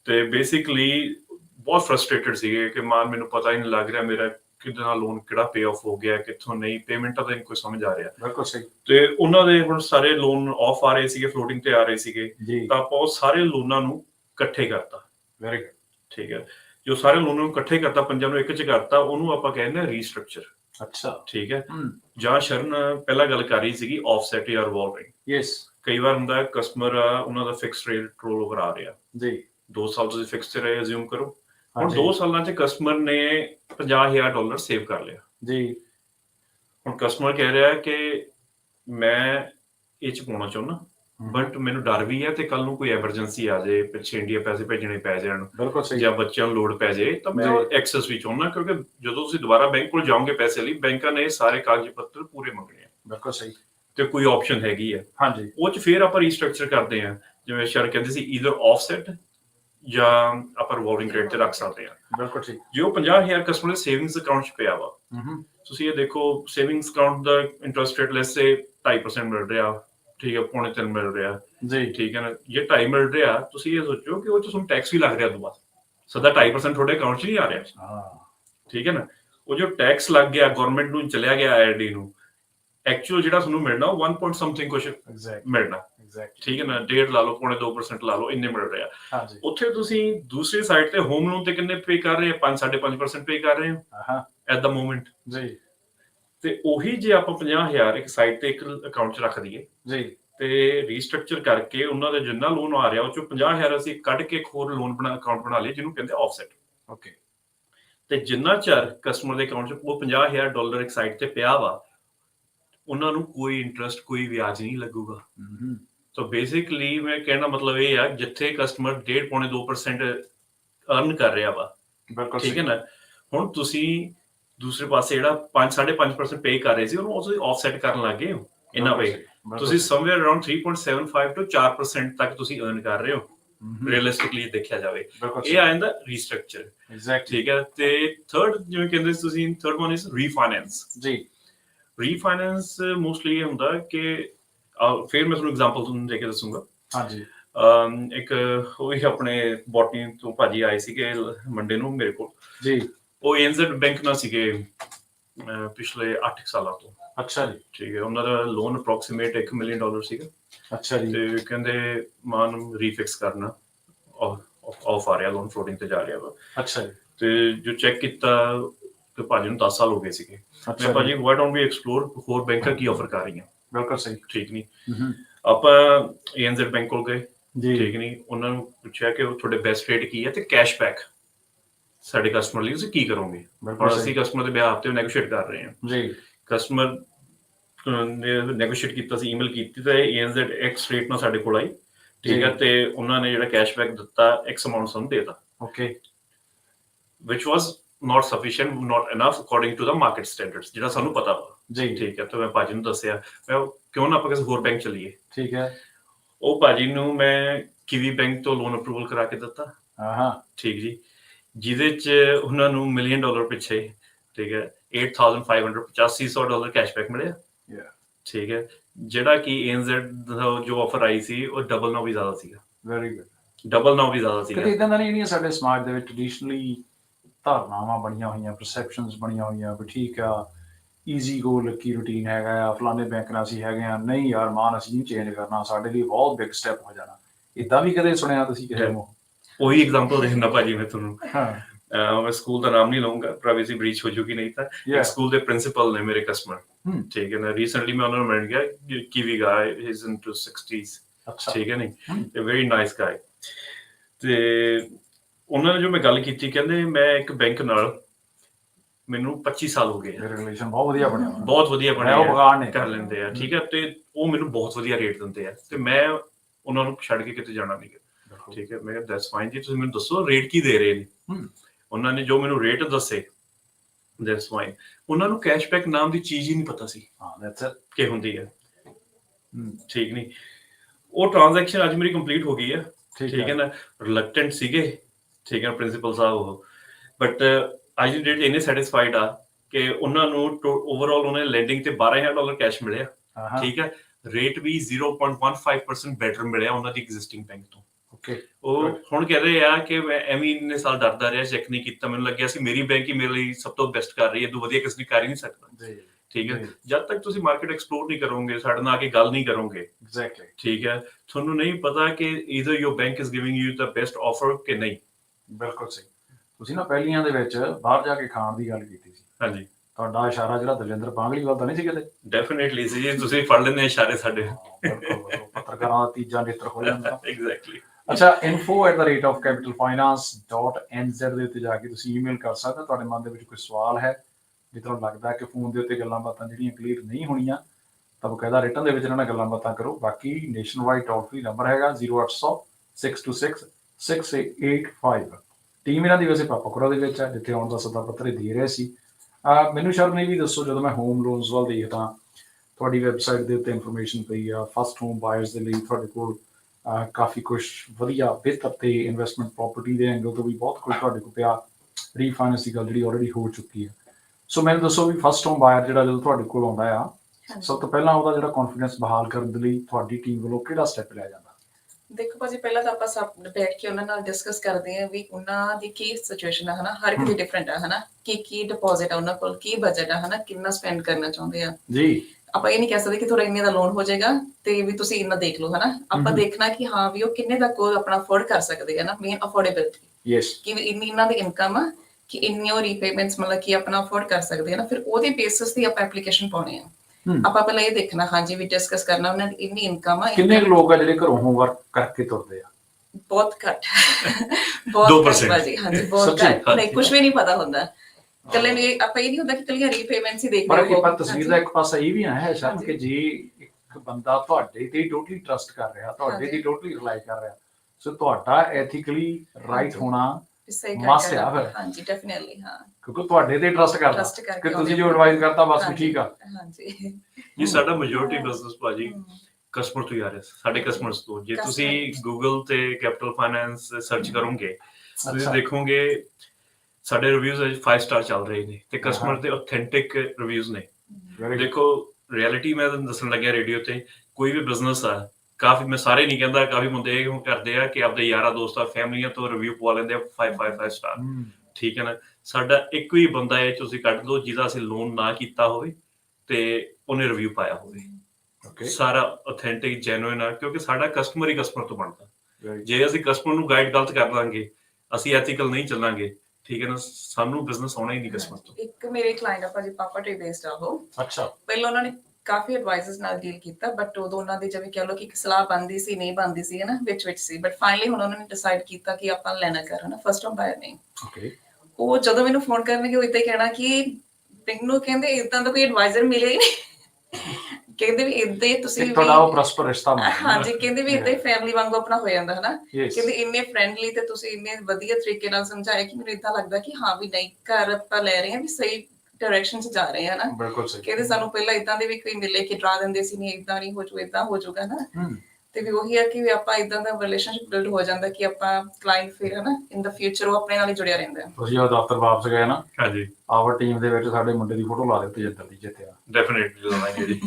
ਤੇ ਬੇਸਿਕਲੀ ਬਹੁਤ ਫਰਸਟ੍ਰੇਟਡ ਸੀਗੇ ਕਿ ਮਾਨ ਮੈਨੂੰ ਪਤਾ ਹੀ ਨਹੀਂ ਲੱਗ ਰਿਹਾ ਮੇਰਾ ਕਿਹਦਾ ਲੋਨ ਕਿਹੜਾ ਪੇ ਆਫ ਹੋ ਗਿਆ ਕਿੱਥੋਂ ਨਹੀਂ ਪੇਮੈਂਟਾਂ ਦਾ ਨਹੀਂ ਕੋਈ ਸਮਝ ਆ ਰਿਹਾ। ਬਿਲਕੁਲ ਸਹੀ। ਤੇ ਉਹਨਾਂ ਦੇ ਹੁਣ ਸਾਰੇ ਲੋਨ ਆਫ ਆ ਰਹੇ ਸੀਗੇ ਫਲੋਟਿੰਗ ਤੇ ਆ ਰਹੇ ਸੀਗੇ ਤਾਂ ਆਪਾਂ ਉਹ ਸਾਰੇ ਲੋਨਾਂ ਨੂੰ ਇਕੱਠੇ ਕਰਤਾ। ਵੈਰੀ ਗੁੱਡ ਠੀਕ ਹੈ। ਜੋ ਸਾਰੇ ਲੋਨਾਂ ਨੂੰ ਇਕੱਠੇ ਕਰਤਾ ਪੰਜਾਂ ਨੂੰ ਇੱਕ ਚ ਕਰਤਾ ਉਹਨੂੰ ਆਪਾਂ ਕਹਿੰਦੇ ਆ ਰੀਸਟਰਕਚਰ ਅੱਛਾ। ਠੀਕ ਹੈ। ਜਾਂ ਸ਼ਰਨ ਪਹਿਲਾਂ ਗੱਲ ਕਰ ਰਹੀ ਸੀਗੀ ਆਫਸੈਟ ਜਾਂ ਰਿਵੋਲਵਿੰਗ ਯੈਸ ਕਈ ਵਾਰ ਹੁੰਦਾ ਹੈ ਕਸਟਮਰ ਉਹਨਾਂ ਦਾ ਫਿਕਸ ਰੇਟ ਰੋਲ ਓਵਰ ਆ ਰਿਹਾ। ਜੀ। 2 ਸਾਲ ਤੁਸੀਂ ਫਿਕਸ ਤੇ ਰਹੇ ਅਸਿਊਮ ਕਰੋ। ਹੁਣ ਹਾਂਜੀ। 2 ਸਾਲਾਂ ਚ ਕਸਟਮਰ ਨੇ 50000 ਡਾਲਰ ਸੇਵ ਕਰ ਲਿਆ। ਜੀ। ਹੁਣ ਕਸਟਮਰ ਕਹਿ ਰਿਹਾ ਕਿ ਮੈਂ ਇਹ ਚ ਪਾਉਣਾ ਚਾਹੁੰਦਾ ਬਟ ਮੈਨੂੰ ਡਰ ਵੀ ਹੈ ਤੇ ਕੱਲ ਨੂੰ ਕੋਈ ਐਮਰਜੈਂਸੀ ਆ ਜਾਏ ਪਿੱਛੇ ਇੰਡੀਆ ਪੈਸੇ ਭੇਜਣੇ ਪੈ ਜਾਣ ਬਿਲਕੁਲ ਸਹੀ। ਜਾਂ ਬੱਚਿਆਂ ਨੂੰ ਲੋੜ ਪੈ ਜਾਏ ਤਾਂ ਮੈਂ। ਐਕਸੈਸ ਵੀ ਚਾਹੁੰਦਾ ਕਿਉਂਕਿ ਜਦੋਂ ਤੁਸੀਂ ਦੁਬਾਰਾ ਬੈਂਕ ਕੋਲ ਜਾਓਗੇ ਪੈਸੇ ਲਈ ਬੈਂਕਾਂ ਨੇ ਸਾਰੇ ਕਾਗਜ਼ ਪੱਤਰ ਪੂਰੇ ਮੰਗਣੇ ਆ। ਬਿਲਕੁਲ ਸਹੀ। ਤੇ ਕੋਈ ਆਪਸ਼ਨ ਹੈਗੀ ਹੈ ਹਾਂਜੀ। ਉਹ ਚ ਫਿਰ ਆਪਾਂ ਰੀਸਟਰਕਚਰ ਕਰਦੇ ਆ। ਜਿਵੇਂ ਸ਼ਰ ਕਹਿੰਦੇ ਸੀ ਈਦਰ ਆਫਸੈਟ ਜਾਂ ਆਪਾਂ ਰਿਵੋਲਵਿੰਗ ਰੇਟ ਤੇ ਰੱਖ ਸਕਦੇ ਆ ਬਿਲਕੁਲ ਠੀਕ। ਜੇ ਉਹ 50000 ਕਸਟਮਰ ਦੇ ਸੇਵਿੰਗਸ ਅਕਾਊਂਟ 'ਚ ਪਿਆ ਵਾ ਤੁਸੀਂ ਇਹ ਦੇਖੋ ਸੇਵਿੰਗਸ ਅਕਾਊਂਟ ਦਾ ਇੰਟਰਸਟ ਰੇਟ ਲੈਸ ਸੇ 2.5% ਮਿਲ ਰਿਹਾ ਠੀਕ ਹੈ ਪੌਣੇ 3 ਮਿਲ ਰਿਹਾ। ਜੀ। ਠੀਕ ਹੈ ਨਾ ਜੇ 2.5 ਮਿਲ ਰਿਹਾ ਤੁਸੀਂ ਇਹ ਸੋਚੋ ਕਿ ਉਹ ਚ ਤੁਹਾਨੂੰ ਟੈਕਸ ਵੀ ਲੱਗ ਰਿਹਾ ਦੁਬਾਰਾ। ਸਦਾ 2.5% ਤੁਹਾਡੇ ਅਕਾਊਂਟ 'ਚ ਨਹੀਂ ਆ ਰਿਹਾ। ਹਾਂ। ਠੀਕ ਹੈ ਨਾ ਉਹ ਜੋ ਟੈਕਸ ਲੱਗ ਗਿਆ ਗਵਰਨਮੈਂਟ ਨੂੰ ਚਲਿਆ ਗਿਆ ਆਈਆਰਡੀ ਨੂੰ ਐਕਚੁਅਲ ਜਿਹੜਾ ਤੁਹਾਨੂੰ ਮਿਲਣਾ ਉਹ 1. point something ਕੁਝ ਐਗਜ਼ੈਕਟ ਮਿਲਣਾ। ਠੀਕ ਹੈ ਨਾ ਡੇਢ ਲਾ ਲਓ ਪੌਣੇ 2% ਲਾ ਲਓ ਇੰਨੇ ਮਿਲ ਰਿਹਾ ਹਾਂਜੀ। ਉੱਥੇ ਤੁਸੀਂ ਦੂਸਰੀ ਸਾਈਡ ਤੇ ਹੋਮ ਲੋਨ ਤੇ ਕਿੰਨੇ ਪੇ ਕਰ ਰਹੇ ਆ? 5 5.5% ਪੇ ਕਰ ਰਹੇ ਹੋ ਹਾਂ। ਐਟ ਦਾ ਮੋਮੈਂਟ ਜੀ। ਤੇ ਉਹੀ ਜੇ ਆਪਾਂ 50000 ਇੱਕ ਸਾਈਡ ਤੇ ਇੱਕ ਅਕਾਊਂਟ 'ਚ ਰੱਖ ਦਈਏ ਜੀ। ਤੇ ਰੀਸਟਰਕਚਰ ਕਰਕੇ ਉਹਨਾਂ ਦਾ ਜਿੰਨਾ ਲੋਨ ਆ ਰਿਹਾ ਉਹ ਚੋਂ 50000 ਅਸੀਂ ਕੱਢ ਕੇ ਇੱਕ ਹੋਰ ਲੋਨ ਬਣਾ ਅਕਾਊਂਟ ਬਣਾ ਲਏ ਜਿਹਨੂੰ ਕਹਿੰਦੇ ਆਫਸੈਟ ਓਕੇ ਤੇ ਜਿੰਨਾ ਚਿਰ ਕਸਟਮਰ ਦੇ ਅਕਾਊਂਟ 'ਚ ਉਹ 50000 ਡਾਲਰ ਇੱਕ ਸਾਈਡ ਤੇ ਪਿਆ ਵਾ ਉਹਨਾਂ ਨੂੰ ਕੋਈ ਇੰਟਰਸਟ ਕੋਈ ਵਿਆਜ ਨਹੀਂ ਲੱਗੂਗਾ। ਹੂੰ। ਸੋ ਬੇਸਿਕਲੀ ਮੈਂ ਕਹਿਣਾ ਮਤਲਬ ਇਹ ਆ ਜਿੱਥੇ ਕਸਟਮਰ 1.5 ਪੌਣੇ 2% ਅਰਨ ਕਰ ਰਿਹਾ ਵਾ ਬਿਲਕੁਲ ਠੀਕ ਹੈ ਨਾ? ਹੁਣ ਤੁਸੀਂ ਦੂਸਰੇ ਪਾਸੇ ਜਿਹੜਾ 5 5.5% ਪੇ ਕਰ ਰਹੇ ਸੀ ਉਹਨੂੰ ਤੁਸੀਂ ਆਫਸੈਟ ਕਰਨ ਲੱਗੇ ਹੋ ਇੰਨਾ ਪੇ ਤੁਸੀਂ ਸਮਵੇਅਰ ਅਰਾਊਂਡ 3.75 ਤੋਂ 4% ਤੱਕ ਤੁਸੀਂ ਅਰਨ ਕਰ ਰਹੇ ਹੋ ਰੀਅਲਿਸਟਿਕਲੀ ਦੇਖਿਆ ਜਾਵੇ। ਇਹ ਆ ਜਾਂਦਾ ਰੀਸਟਰਕਚਰ ਐਗਜ਼ੈਕਟ ਠੀਕ ਹੈ ਤੇ ਥਰਡ ਜਿਵੇਂ ਕਹਿੰਦੇ ਤੁਸੀਂ third one is refinance ji. Refinance mostly ਇਹ ਹੁੰਦਾ ਕਿ ਫਿਰ ਮੈਂ ਤੁਹਾਨੂੰ ਐਗਜ਼ਾਮਪਲ ਤੁਹਾਨੂੰ ਦੇ ਕੇ ਦੱਸੂਗਾ। ਹਾਂਜੀ। ਇੱਕ ਉਹ ਹੀ ਆਪਣੇ ਬੋਟਨੀ ਤੋਂ ਭਾਜੀ ਆਏ ਸੀਗੇ ਮੰਡੇ ਨੂੰ ਮੇਰੇ ਕੋਲ। ਜੀ। ਉਹ ਐਨਜ਼ੈਡ ਬੈਂਕ ਨਾਲ ਸੀਗੇ ਪਿਛਲੇ 8 ਸਾਲਾਂ ਤੋਂ। ਅੱਛਾ ਜੀ। ਠੀਕ ਹੈ ਉਹਨਾਂ ਦਾ ਲੋਨ ਅਪਰੋਕਸੀਮੇਟ 1 ਮਿਲੀਅਨ ਡਾਲਰ ਸੀਗਾ। ਅੱਛਾ ਜੀ। ਤੇ ਕਹਿੰਦੇ ਮਾਨ ਰੀਫਿਕਸ ਕਰਨਾ। ਆਫ ਆ ਰਿਹਾ ਲੋਨ ਫਲੋਟਿੰਗ ਤੇ ਜਾ ਰਿਹਾ ਵਾ। ਅੱਛਾ ਜੀ। ਤੇ ਜੋ ਚੈੱਕ ਕੀਤਾ ਤੇ ਭਾਜੀ ਨੂੰ 10 ਸਾਲ ਹੋ ਗਏ ਸੀਗੇ। ਮੈਂ ਭਾਜੀ ਵਾਈ ਡੋਨਟ ਵੀ ਐਕਸਪਲੋਰ ਹੋਰ ਬੈਂਕਾਂ ਕੀ ਆਫਰ ਕਰ ਰਹੀਆਂ? ਬਿਲਕੁਲ ਸਹੀ ਠੀਕ ਨਹੀਂ। ਆਪਾਂ ANZ ਬੈਂਕ ਕੋਲ ਗਏ ਜੀ। ਠੀਕ ਨਹੀਂ। ਉਹਨਾਂ ਨੂੰ ਪੁੱਛਿਆ ਕਿ ਉਹ ਤੁਹਾਡੇ ਬੈਸਟ ਰੇਟ ਕੀ ਹੈ ਤੇ ਕੈਸ਼ਬੈਕ ਸਾਡੇ ਕਸਟਮਰ ਲਈ ਤੁਸੀਂ ਕੀ ਕਰੋਗੇ? ਬਿਲਕੁਲ ਔਰ। ਅਸੀਂ ਕਸਟਮਰ ਦੇ ਬਿਹਾਫ ਤੇ ਨੈਗੋਸ਼ੀਏਟ ਕਰ ਰਹੇ ਹਾਂ। ਜੀ। ਕਸਟਮਰ ਨੇ ਨੈਗੋਸ਼ੀਏਟ ਕੀਤਾ ਸੀ ਈਮੇਲ ਕੀਤੀ ਤੇ ANZ X ਰੇਟ ਨਾਲ ਸਾਡੇ ਕੋਲ ਆਈ ਠੀਕ। ਹੈ ਤੇ ਉਹਨਾਂ ਨੇ ਜਿਹੜਾ ਕੈਸ਼ਬੈਕ ਦਿੱਤਾ X ਅਮਾਉਂਟ ਸਾਨੂੰ ਦੇਤਾ। Okay which was not sufficient not enough according to the market standards ਜਿਹੜਾ ਸਾਨੂੰ ਪਤਾ ਵਾ। ਜੀ ਠੀਕ ਹੈ ਤਾਂ ਮੈਂ ਭਾਜੀ ਨੂੰ ਦੱਸਿਆ ਮੈਂ ਉਹ ਕਿਉਂ ਨਾ ਆਪਾਂ ਕਿਸੇ ਹੋਰ ਬੈਂਕ ਚਲੀਏ। ਠੀਕ ਹੈ। ਉਹ ਭਾਜੀ ਨੂੰ ਮੈਂ ਕਿਵੀ ਬੈਂਕ ਤੋਂ ਲੋਨ ਅਪਰੂਵਲ ਕਰਾ ਕੇ ਦਿੱਤਾ। ਹਾਂ ਹਾਂ। ਠੀਕ ਜੀ ਜਿਹਦੇ ਚ ਉਹਨਾਂ ਨੂੰ ਮਿਲੀਅਨ ਡਾਲਰ ਪਿੱਛੇ ਠੀਕ ਹੈ 8500 8500 ਡਾਲਰ ਕੈਸ਼ਬੈਕ ਮਿਲਿਆ। Yeah. ਠੀਕ ਹੈ ਜਿਹੜਾ ਕਿ ANZ ਜੋ ਆਫਰ ਆਈ ਸੀ ਉਹ ਡਬਲ ਨਾਲੋਂ ਵੀ ਜ਼ਿਆਦਾ ਸੀਗਾ। ਵੈਰੀ ਗੁੱਡ ਡਬਲ ਨਾਲੋਂ ਵੀ ਜ਼ਿਆਦਾ ਸੀਗਾ। ਕਿਤੇ ਇਦਾਂ ਦਾ ਨਹੀਂ ਜਿਹੜੀਆਂ ਸਾਡੇ ਸਮਾਜ ਦੇ ਵਿੱਚ ਟ੍ਰੈਡੀਸ਼ਨਲੀ ਧਾਰਨਾਵਾਂ ਬਣੀਆਂ ਹੋਈਆਂ ਪਰਸੈਪਸ਼ਨਸ ਬਣੀਆਂ ਹੋਈਆਂ ਵੀ ਠੀਕ ਆ ਈਜ਼ੀ ਗੋ ਲੱਕੀ ਰੂਟੀਨ ਹੈਗਾ ਆ ਫਲਾਣੇ ਬੈਂਕ ਨਾਲ ਅਸੀਂ ਹੈਗੇ ਆ ਨਹੀਂ ਯਾਰ ਮਾਨ ਅਸੀਂ ਨਹੀਂ ਚੇਂਜ ਕਰਨਾ ਸਾਡੇ ਲਈ ਬਹੁਤ ਬਿਗ ਸਟੈਪ ਹੋ ਜਾਣਾ। ਇਦਾਂ ਵੀ ਕਦੇ ਸੁਣਿਆ ਤੁਸੀਂ ਕਿਸੇ ਨੂੰ? ਉਹੀ ਐਗਜ਼ਾਮਪਲ ਦੇਣਾ ਭਾਜੀ ਮੈਂ ਤੁਹਾਨੂੰ। ਹਾਂ। ਮੈਂ ਸਕੂਲ ਦਾ ਨਾਮ ਨਹੀਂ ਲਵਾਂਗਾ ਪ੍ਰਾਈਵੇਸੀ ਬ੍ਰੀਚ ਹੋ ਚੁੱਕੀ ਨਹੀਂ ਤਾਂ। ਇੱਕ ਸਕੂਲ ਦੇ ਪ੍ਰਿੰਸੀਪਲ ਨੇ ਮੇਰੇ ਕਸਟਮਰ. ਠੀਕ ਹੈ ਨਾ ਰੀਸੈਂਟਲੀ ਮੈਂ ਉਹਨਾਂ ਨੂੰ ਮਿਲ ਗਿਆ ਕੀਵੀ ਗਾਇ ਇਜ਼ ਇਨਟੂ 60s ਅੱਛਾ। ਠੀਕ ਹੈ. ਨਹੀਂ ਤੇ ਵੈਰੀ ਨਾਈਸ ਗਾਇ ਤੇ ਉਹਨਾਂ ਨੇ ਜੋ ਮੈਂ ਗੱਲ ਕੀਤੀ ਕਹਿੰਦੇ ਮੈਂ ਇੱਕ ਬੈਂਕ ਨਾਲ ਮੈਨੂੰ 25 ਸਾਲ ਹੋ ਗਏ ਆ। ਮੇਰੇ ਰਿਲੇਸ਼ਨ ਬਹੁਤ ਵਧੀਆ ਬਣਿਆ ਹੋਇਆ। ਬਹੁਤ ਵਧੀਆ ਬਣਿਆ ਉਹ ਬਗਾੜ ਨੇ ਕਰ ਲੈਂਦੇ ਆ ਠੀਕ ਹੈ ਤੇ ਉਹ ਮੈਨੂੰ ਬਹੁਤ ਵਧੀਆ ਰੇਟ ਦਿੰਦੇ ਆ। ਤੇ ਮੈਂ ਉਹਨਾਂ ਨੂੰ ਛੱਡ ਕੇ ਕਿਤੇ ਜਾਣਾ ਨਹੀਂ। ਗਾ। ਠੀਕ ਹੈ ਮੈਂ ਕਿਹਾ ਦੈਟਸ ਫਾਈਨ ਜੀ ਤੁਸੀਂ ਮੈਨੂੰ ਦੱਸੋ ਰੇਟ ਕੀ ਦੇ ਰਹੇ ਨੇ? ਹਮ। ਉਹਨਾਂ ਨੇ ਜੋ ਮੈਨੂੰ ਰੇਟ ਦੱਸੇ ਦੈਟਸ ਫਾਈਨ ਉਹਨਾਂ ਨੂੰ ਕੈਸ਼ਬੈਕ ਨਾਮ ਦੀ ਚੀਜ਼ ਹੀ ਨਹੀਂ ਪਤਾ ਸੀ ਹਾਂ ਦੈਟਸ ਇਟ ਕਿ ਹੁੰਦੀ ਹੈ। ਠੀਕ ਨਹੀਂ। ਉਹ ਟ੍ਰਾਂਜੈਕਸ਼ਨ ਅੱਜ ਮੇਰੀ ਕੰਪਲੀਟ ਹੋ ਗਈ ਹੈ ਠੀਕ ਹੈ ਨਾ? ਰਿਲੈਕਟੈਂਟ ਸੀਗੇ। ਠੀਕ ਹੈ ਪ੍ਰਿੰਸੀਪਲ ਸਾਹਿਬ ਉਹ। ਬਟ ਅੱਜ ਦੀ ਡੇਟ ਇੰਨੇ ਸੈਟੀਸਫਾਈਡ ਆ ਕਿ ਉਹਨਾਂ ਨੂੰ ਓਵਰਆਲ ਉਹਨੇ ਲੈਂਡਿੰਗ ਤੇ 12000 ਡਾਲਰ ਕੈਸ਼ ਮਿਲਿਆ। ਠੀਕ ਹੈ? ਰੇਟ ਵੀ 0.15% ਬੈਟਰ ਮਿਲਿਆ ਉਹਨਾਂ ਦੀ ਐਗਜ਼ਿਸਟਿੰਗ ਬੈਂਕ ਤੋਂ। ਓਕੇ ਉਹ. ਹੁਣ ਕਹਿ ਰਹੇ ਆ ਕਿ ਮੈਂ ਐਵੇਂ ਇੰਨੇ ਸਾਲ ਡਰਦਾ ਰਿਹਾ ਚੈੱਕ ਨਹੀਂ ਕੀਤਾ। ਮੈਨੂੰ ਲੱਗਿਆ ਸੀ ਮੇਰੀ ਬੈਂਕ ਹੀ ਮੇਰੇ ਲਈ ਸਭ ਤੋਂ ਬੈਸਟ ਕਰ ਰਹੀ ਹੈ। ਤੋਂ ਵਧੀਆ ਕਿਸ ਨੇ ਕਰ ਹੀ ਨਹੀਂ ਸਕਦਾ। ਠੀਕ ਹੈ? ਜਦ ਤੱਕ ਤੁਸੀਂ ਮਾਰਕੀਟ ਐਕਸਪਲੋਰ ਨਹੀਂ ਕਰੋਗੇ ਸਾਡੇ ਨਾਲ ਆ ਕੇ ਗੱਲ ਨਹੀਂ ਕਰੋਗੇ। ਐਗਜ਼ੈਕਟਲੀ ਠੀਕ ਹੈ? ਤੁਹਾਨੂੰ ਨਹੀਂ ਪਤਾ ਕਿ either your bank is giving you the best offer ਕਿ ਨਹੀਂ। ਬਿਲਕੁਲ ਸਹੀ। ਤੁਸੀਂ ਨਾ ਪਹਿਲੀਆਂ ਦੇ ਵਿੱਚ ਬਾਹਰ ਜਾ ਕੇ ਖਾਣ ਦੀ ਗੱਲ ਕੀਤੀ ਸੀ। ਹਾਂਜੀ। ਤੁਹਾਡਾ ਇਸ਼ਾਰਾ ਜਿਹੜਾ ਦਲਜਿੰਦਰ ਪਾਂਗਲੀ ਵੱਲ ਤਾਂ ਨਹੀਂ ਸੀ ਕਿਤੇ? ਡੈਫੀਨਿਟਲੀ ਸੀ ਜੀ ਤੁਸੀਂ ਫੜ ਲੈਂਦੇ ਇਸ਼ਾਰੇ ਸਾਡੇ। ਪੱਤਰਕਾਰਾਂ ਦਾ ਤੀਜਾ ਨੇਤਰ ਹੋ ਜਾਂਦਾ। ਐਗਜ਼ੈਕਟਲੀ ਅੱਛਾ info@therateofcapitalfinance.nz ਦੇ ਉੱਤੇ ਜਾ ਕੇ ਤੁਸੀਂ ਈਮੇਲ ਕਰ ਸਕਦੇ ਹੋ। ਤੁਹਾਡੇ ਮਨ ਦੇ ਵਿੱਚ ਕੋਈ ਸਵਾਲ ਹੈ ਜੇ ਤੁਹਾਨੂੰ ਲੱਗਦਾ ਕਿ ਫੋਨ ਦੇ ਉੱਤੇ ਗੱਲਾਂ ਬਾਤਾਂ ਜਿਹੜੀਆਂ ਕਲੀਅਰ ਨਹੀਂ ਹੋਣੀਆਂ ਤਾਂ ਬਕਾਇਦਾ ਰਿਟਨ ਦੇ ਵਿੱਚ ਇਹਨਾਂ ਨਾਲ ਗੱਲਾਂ ਬਾਤਾਂ ਕਰੋ। ਬਾਕੀ ਨੇਸ਼ਨਵਾਈਡ ਟੋਲ ਫ੍ਰੀ ਨੰਬਰ ਹੈਗਾ 0800 626 6885 ਟੀਮ ਇਹਨਾਂ ਦੀ ਵੈਸੇ ਪਾਪਾਕੁੜਾ ਦੇ ਵਿੱਚ ਹੈ ਜਿੱਥੇ ਆਉਣ ਦਾ ਸੱਦਾ ਪੱਤਰ ਦੇ ਰਹੇ ਸੀ ਅਹ ਮੈਨੂੰ ਸ਼ਰਮ ਨਹੀਂ ਵੀ ਦੱਸੋ ਜਦੋਂ ਮੈਂ ਹੋਮ ਲੋਨਸ ਵੱਲ ਦੇਖਦਾ ਤੁਹਾਡੀ ਵੈਬਸਾਈਟ ਦੇ ਉੱਤੇ ਇਨਫੋਰਮੇਸ਼ਨ ਪਈ ਆ ਫਸਟ ਹੋਮ ਬਾਇਰਸ ਦੇ ਲਈ ਤੁਹਾਡੇ ਕੋਲ ਕਾਫੀ ਕੁਝ ਵਧੀਆ ਬਿਹਤਰ ਤੇ ਇਨਵੈਸਟਮੈਂਟ ਪ੍ਰਾਪਰਟੀ ਦੇ ਐਂਗਲ ਤੋਂ ਵੀ ਬਹੁਤ ਕੁਝ ਤੁਹਾਡੇ ਕੋਲ ਪਿਆ ਰੀਫਾਈਨੈਂਸ ਦੀ ਗੱਲ ਜਿਹੜੀ ਆਲਰੇਡੀ ਹੋ ਚੁੱਕੀ ਹੈ ਸੋ ਮੈਨੂੰ ਦੱਸੋ ਵੀ ਫਸਟ ਹੋਮ ਬਾਇਰ ਜਿਹੜਾ ਜਦੋਂ ਤੁਹਾਡੇ ਕੋਲ ਆਉਂਦਾ ਆ। ਸਭ ਤੋਂ ਪਹਿਲਾਂ ਉਹਦਾ ਜਿਹੜਾ ਕੌਨਫੀਡੈਂਸ ਬਹਾਲ ਕਰਨ ਦੇ ਲਈ ਤੁਹਾਡੀ ਟੀਮ ਵੱਲੋਂ ਕਿਹੜਾ ਸਟੈਪ ਲਿਆ ਜਾਂਦਾ ਦੇਖੋ ਭਾਜੀ ਪਹਿਲਾਂ ਤਾਂ ਆਪਾਂ ਸਭ ਬੈਠ ਕੇ ਉਹਨਾਂ ਨਾਲ ਡਿਸਕਸ ਕਰਦੇ ਹਾਂ ਵੀ ਉਹਨਾਂ ਦੀ ਕੀ ਸਿਚੁਏਸ਼ਨ ਹੈ ਹਨਾ? ਹਰ ਇੱਕ ਦੀ ਡਿਫਰੈਂਟ ਹੈ ਹਨਾ? ਕੀ ਕੀ ਡਿਪੋਜ਼ਿਟ ਹੈ ਉਹਨਾਂ ਕੋਲ ਕੀ ਬਜਟ ਹੈ ਹਨਾ? ਕਿੰਨਾ ਸਪੈਂਡ ਕਰਨਾ ਚਾਹੁੰਦੇ ਆ? ਜੀ। ਆਪਾਂ ਇਹ ਨਹੀਂ ਕਹਿ ਸਕਦੇ ਕਿ ਥੋੜਾ ਇੰਨੇ ਦਾ ਲੋਨ ਹੋ ਜਾਏਗਾ ਤੇ ਵੀ ਤੁਸੀਂ ਇੰਨਾ ਦੇਖ ਲਓ ਹਨਾ? ਆਪਾਂ। ਦੇਖਣਾ ਕਿ ਹਾਂ ਵੀ ਉਹ ਕਿੰਨੇ ਤੱਕ ਉਹ ਆਪਣਾ ਅਫੋਰਡ ਕਰ ਸਕਦੇ ਆ ਨਾ ਮੇਨ ਅਫੋਰਡੇਬਿਲਟੀ ਯੈਸ ਕਿ ਇੰਨੀ ਇਹਨਾਂ ਦੀ ਇਨਕਮ ਆ ਕਿ ਇੰਨੀ ਉਹ ਰੀਪੇਮੈਂਟਸ ਮਤਲਬ ਕਿ ਆਪਣਾ ਅਫੋਰਡ ਕਰ ਸਕਦੇ ਆ ਨਾ ਫਿਰ ਉਹਦੇ ਬੇਸਿਸ ਤੇ ਆਪਾਂ ਐਪਲੀਕੇਸ਼ਨ ਪਾਉਣੇ ਆ। ਆਪਾਂ ਪਹਿਲਾਂ ਇਹ ਦੇਖਣਾ ਹਾਂਜੀ ਵੀ ਡਿਸਕਸ ਕਰਨਾ ਉਹਨਾਂ ਦੀ ਇੰਨੀ ਇਨਕਮ ਆ ਕਿੰਨੇ ਕੁ ਲੋਕ ਆ ਜਿਹੜੇ ਘਰੋਂ ਹੋਮਵਰਕ ਕਰਕੇ ਤੁਰਦੇ ਆ ਬਹੁਤ ਘੱਟ ਬਹੁਤ ਦੋ ਘੱਟ percent। ਬਾਜੀ ਹਾਂਜੀ ਬਹੁਤ? ਘੱਟ ਨਹੀਂ ਕੁਝ ਵੀ ਨਹੀਂ ਪਤਾ ਹੁੰਦਾ ਕੱਲੇ ਨੇ ਆਪਾਂ ਇਹ ਨਹੀਂ ਹੁੰਦਾ ਕਿ ਕੱਲੀਆਂ ਰੀਪੇਮੈਂਟਸ ਹੀ ਦੇਖ ਪਰ ਰਹੇ ਇੱਕ ਹੋ ਪਰ ਤਸਵੀਰ ਦਾ ਇੱਕ ਪਾਸਾ ਇਹ ਵੀ ਹੈ ਸ਼ਾਇਦ ਹਾਂਜੀ। ਕਿ ਜੇ ਇੱਕ ਬੰਦਾ ਤੁਹਾਡੇ ਤੇ ਟੋਟਲੀ ਟਰਸਟ ਕਰ ਰਿਹਾ ਤੁਹਾਡੇ। ਤੇ ਟੋਟਲੀ ਰਿਲਾਈ ਕਰ ਰਿਹਾ ਸੋ ਤੁਹਾਡਾ ਐਥੀਕਲੀ ਰਾਈਟ। ਹੋਣਾ ਆ ਫਿਰ। ਹਾਂਜੀ ਡੈਫੀਨਿਟਲੀ ਹਾਂ ਕਿਉਂਕਿ ਤੁਹਾਡੇ ਤੇ ਟਰਸਟ ਕਰਦਾ। ਕਰਕੇ ਕਿ ਤੁਸੀਂ ਜੋ ਐਡਵਾਈਸ ਕਰਤਾ ਬਸ ਵੀ ਹਾਂਜੀ। ਠੀਕ ਆ। ਹਾਂਜੀ। ਇਹ ਸਾਡਾ ਮੈਜੋਰਟੀ ਬਿਜ਼ਨਸ ਭਾਜੀ ਕਸਟਮਰ ਤੋਂ ਹੀ ਆ ਰਿਹਾ ਸਾਡੇ ਕਸਟਮਰਸ ਤੋਂ। ਜੇ Customer। ਤੁਸੀਂ ਗੂਗਲ ਤੇ ਕੈਪੀਟਲ ਫਾਈਨੈਂਸ ਸਰਚ ਕਰੋਗੇ ਤੁਸੀਂ ਅੱਛਾ ਦੇਖੋਗੇ ਸਾਡੇ ਰਿਵਿਊਜ਼ ਅੱਜ 5 ਸਟਾਰ ਚੱਲ ਰਹੇ ਨੇ ਤੇ ਕਸਟਮਰ। ਦੇ ਆਥੈਂਟਿਕ ਰਿਵਿਊਜ਼ ਨੇ। Very good. ਦੇਖੋ ਰਿਐਲਿਟੀ ਮੈਂ ਤੁਹਾਨੂੰ ਦੱਸਣ ਲੱਗਿਆ ਰੇਡੀਓ ਤੇ ਕੋਈ ਵੀ ਬਿਜ਼ਨਸ ਆ ਕਾਫੀ ਮੈਂ ਸਾਰੇ ਨਹੀਂ ਕਹਿੰਦਾ ਕਾਫੀ ਬੰਦੇ ਇਹ ਕਰਦੇ ਆ ਕਿ ਆਪਦੇ ਯਾਰਾ ਦੋਸਤਾਂ ਫੈਮਲੀਆਂ ਤੋਂ ਰਿਵਿਊ ਪਵਾ ਲੈਂਦੇ ਆ 5 5 5 ਸਟਾਰ ਹਮ, ਠੀਕ ਹੈ ਨਾ? ਸਾਡਾ ਇੱਕੋ ਹੀ ਬੰਦਾ ਹੈ ਤੁਸੀਂ ਕੱਢ ਲਓ ਜਿਹਦਾ ਅਸੀਂ ਲੋਨ ਨਾ ਕੀਤਾ ਹੋਵੇ ਤੇ ਉਹਨੇ ਰਿਵਿਊ ਪਾਇਆ ਹੋਵੇ। Okay, ਸਾਰਾ ਆਥੈਂਟਿਕ ਜੈਨੂਇਨ ਆ ਕਿਉਂਕਿ ਸਾਡਾ ਕਸਟਮਰ ਹੀ ਕਸਟਮਰ ਤੋਂ ਬਣਦਾ. ਜੇ ਅਸੀਂ ਕਸਟਮਰ ਨੂੰ ਗਾਈਡ ਗਲਤ ਕਰ ਦਾਂਗੇ ਅਸੀਂ ਐਥੀਕਲ ਨਹੀਂ ਚੱਲਾਂਗੇ ਠੀਕ ਹੈ ਨਾ ਸਾਨੂੰ ਬਿਜ਼ਨਸ ਆਉਣਾ ਹੀ ਨਹੀਂ ਕਸਟਮਰ ਤੋਂ। ਇੱਕ ਮੇਰੇ ਕਲਾਇੰਟ ਆ ਭਾਜੀ ਪਾਪਾ ਟ੍ਰੀ ਬੇਸਡ ਆ ਉਹ। ਅੱਛਾ। ਪਹਿਲਾਂ ਉਹਨਾਂ ਨੇ ਕਾਫੀ ਐਡਵਾਈਜ਼ਰਸ ਨਾਲ ਡੀਲ ਕੀਤਾ ਬਟ ਉਦੋਂ ਉਹਨਾਂ ਦੀ ਜਿਵੇਂ ਕਹਿ ਲਓ ਕਿ ਇੱਕ ਸਲਾਹ ਬੰਦੀ ਸੀ ਨਹੀਂ ਬੰਦੀ ਸੀ ਹਨਾ ਵਿੱਚ ਵਿੱਚ ਸੀ। ਬਟ ਫਾਈਨਲੀ ਹੁਣ ਉਹਨਾਂ ਨੇ ਡਿਸਾਈਡ ਕੀਤਾ ਕਿ ਆਪਾਂ ਲੈਣਾ ਕਰ ਫਸਟ ਟਾਈਮ ਬਾਇਰ ਨਹੀਂ। ਓਕੇ ਉਹ ਜਦੋਂ ਮੈਨੂੰ ਫੋਨ ਕਰਨਗੇ ਉਹ ਇਦਾਂ ਹੀ ਕਹਿਣਾ ਕਿ ਮੈਨੂੰ ਕਹਿੰਦੇ ਇਦਾਂ ਦਾ ਕੋਈ ਐਡਵਾਈਜ਼ਰ ਮਿਲਿਆ ਹੀ ਨਹੀਂ। ਕਹਿੰਦੇ ਵੀ ਇਦਾਂ ਹੀ ਤੁਸੀਂ ਇੱਕ ਤੁਹਾਡਾ ਉਹ ਪ੍ਰਸਪਰ ਰਿਸ਼ਤਾ ਬਣ ਹਾਂਜੀ ਕਹਿੰਦੇ ਵੀ ਇਦਾਂ ਹੀ ਫੈਮਿਲੀ ਵਾਂਗੂ ਆਪਣਾ ਹੋ ਜਾਂਦਾ ਹਨਾ? ਕਹਿੰਦੇ ਇੰਨੇ ਫ੍ਰੈਂਡਲੀ ਤੇ ਤੁਸੀਂ ਇੰਨੇ ਵਧੀਆ ਤਰੀਕੇ ਨਾਲ ਸਮਝਾਇਆ ਕਿ ਮੈਨੂੰ ਇਦਾਂ ਲੱਗਦਾ ਕਿ ਹਾਂ ਵੀ ਨਹੀਂ ਘਰ ਆਪਾਂ ਲੈ ਰਹੇ ਹਾਂ ਵੀ ਸਹੀ ਡਾਇਰੈਕਸ਼ਨ 'ਚ ਜਾ ਰਹੇ ਹਾਂ ਨਾ ਬਿਲਕੁਲ ਸਹੀ। ਕਹਿੰਦੇ ਸਾਨੂੰ ਪਹਿਲਾਂ ਇਦਾਂ ਦੇ ਵੀ ਕੋਈ ਮਿਲੇ ਕਿ ਡਰਾ ਦਿੰਦੇ ਸੀ ਨਹੀਂ ਇਦਾਂ ਨਹੀਂ ਹੋ ਜੂ ਇਦਾਂ ਹੋ ਜਾਊਗਾ ਨਾ ਤੇ ਵੀ ਉਹੀ ਹੈ ਕਿ ਵੀ ਆਪਾਂ ਇਦਾਂ ਦਾ ਰਿਲੇਸ਼ਨਸ਼ਿਪ ਬਿਲਡ ਹੋ ਜਾਂਦਾ ਕਿ ਆਪਾਂ ਕਲਾਇੰਟ ਫਿਰ ਹਨਾ ਇਨ ਦਾ ਫਿਊਚਰ ਉਹ ਆਪਣੇ ਨਾਲ ਹੀ ਜੁੜਿਆ ਰਹਿੰਦਾ। ਹੈ ਤੁਸੀਂ ਉਹ ਦਫ਼ਤਰ ਵਾਪਸ ਗਏ ਨਾ ਹਾਂਜੀ। ਆਵਰ ਟੀਮ ਦੇ ਵਿੱਚ ਸਾਡੇ ਮੁੰਡੇ ਦੀ ਫੋਟੋ ਲਾ ਦਿਓ ਤੇਜਿੰਦਰ ਦੀ ਜਿੱਤਿਆ ਡੈਫੀਨਿਟਲੀ ਲਾਵਾਂਗੇ ਜੀ।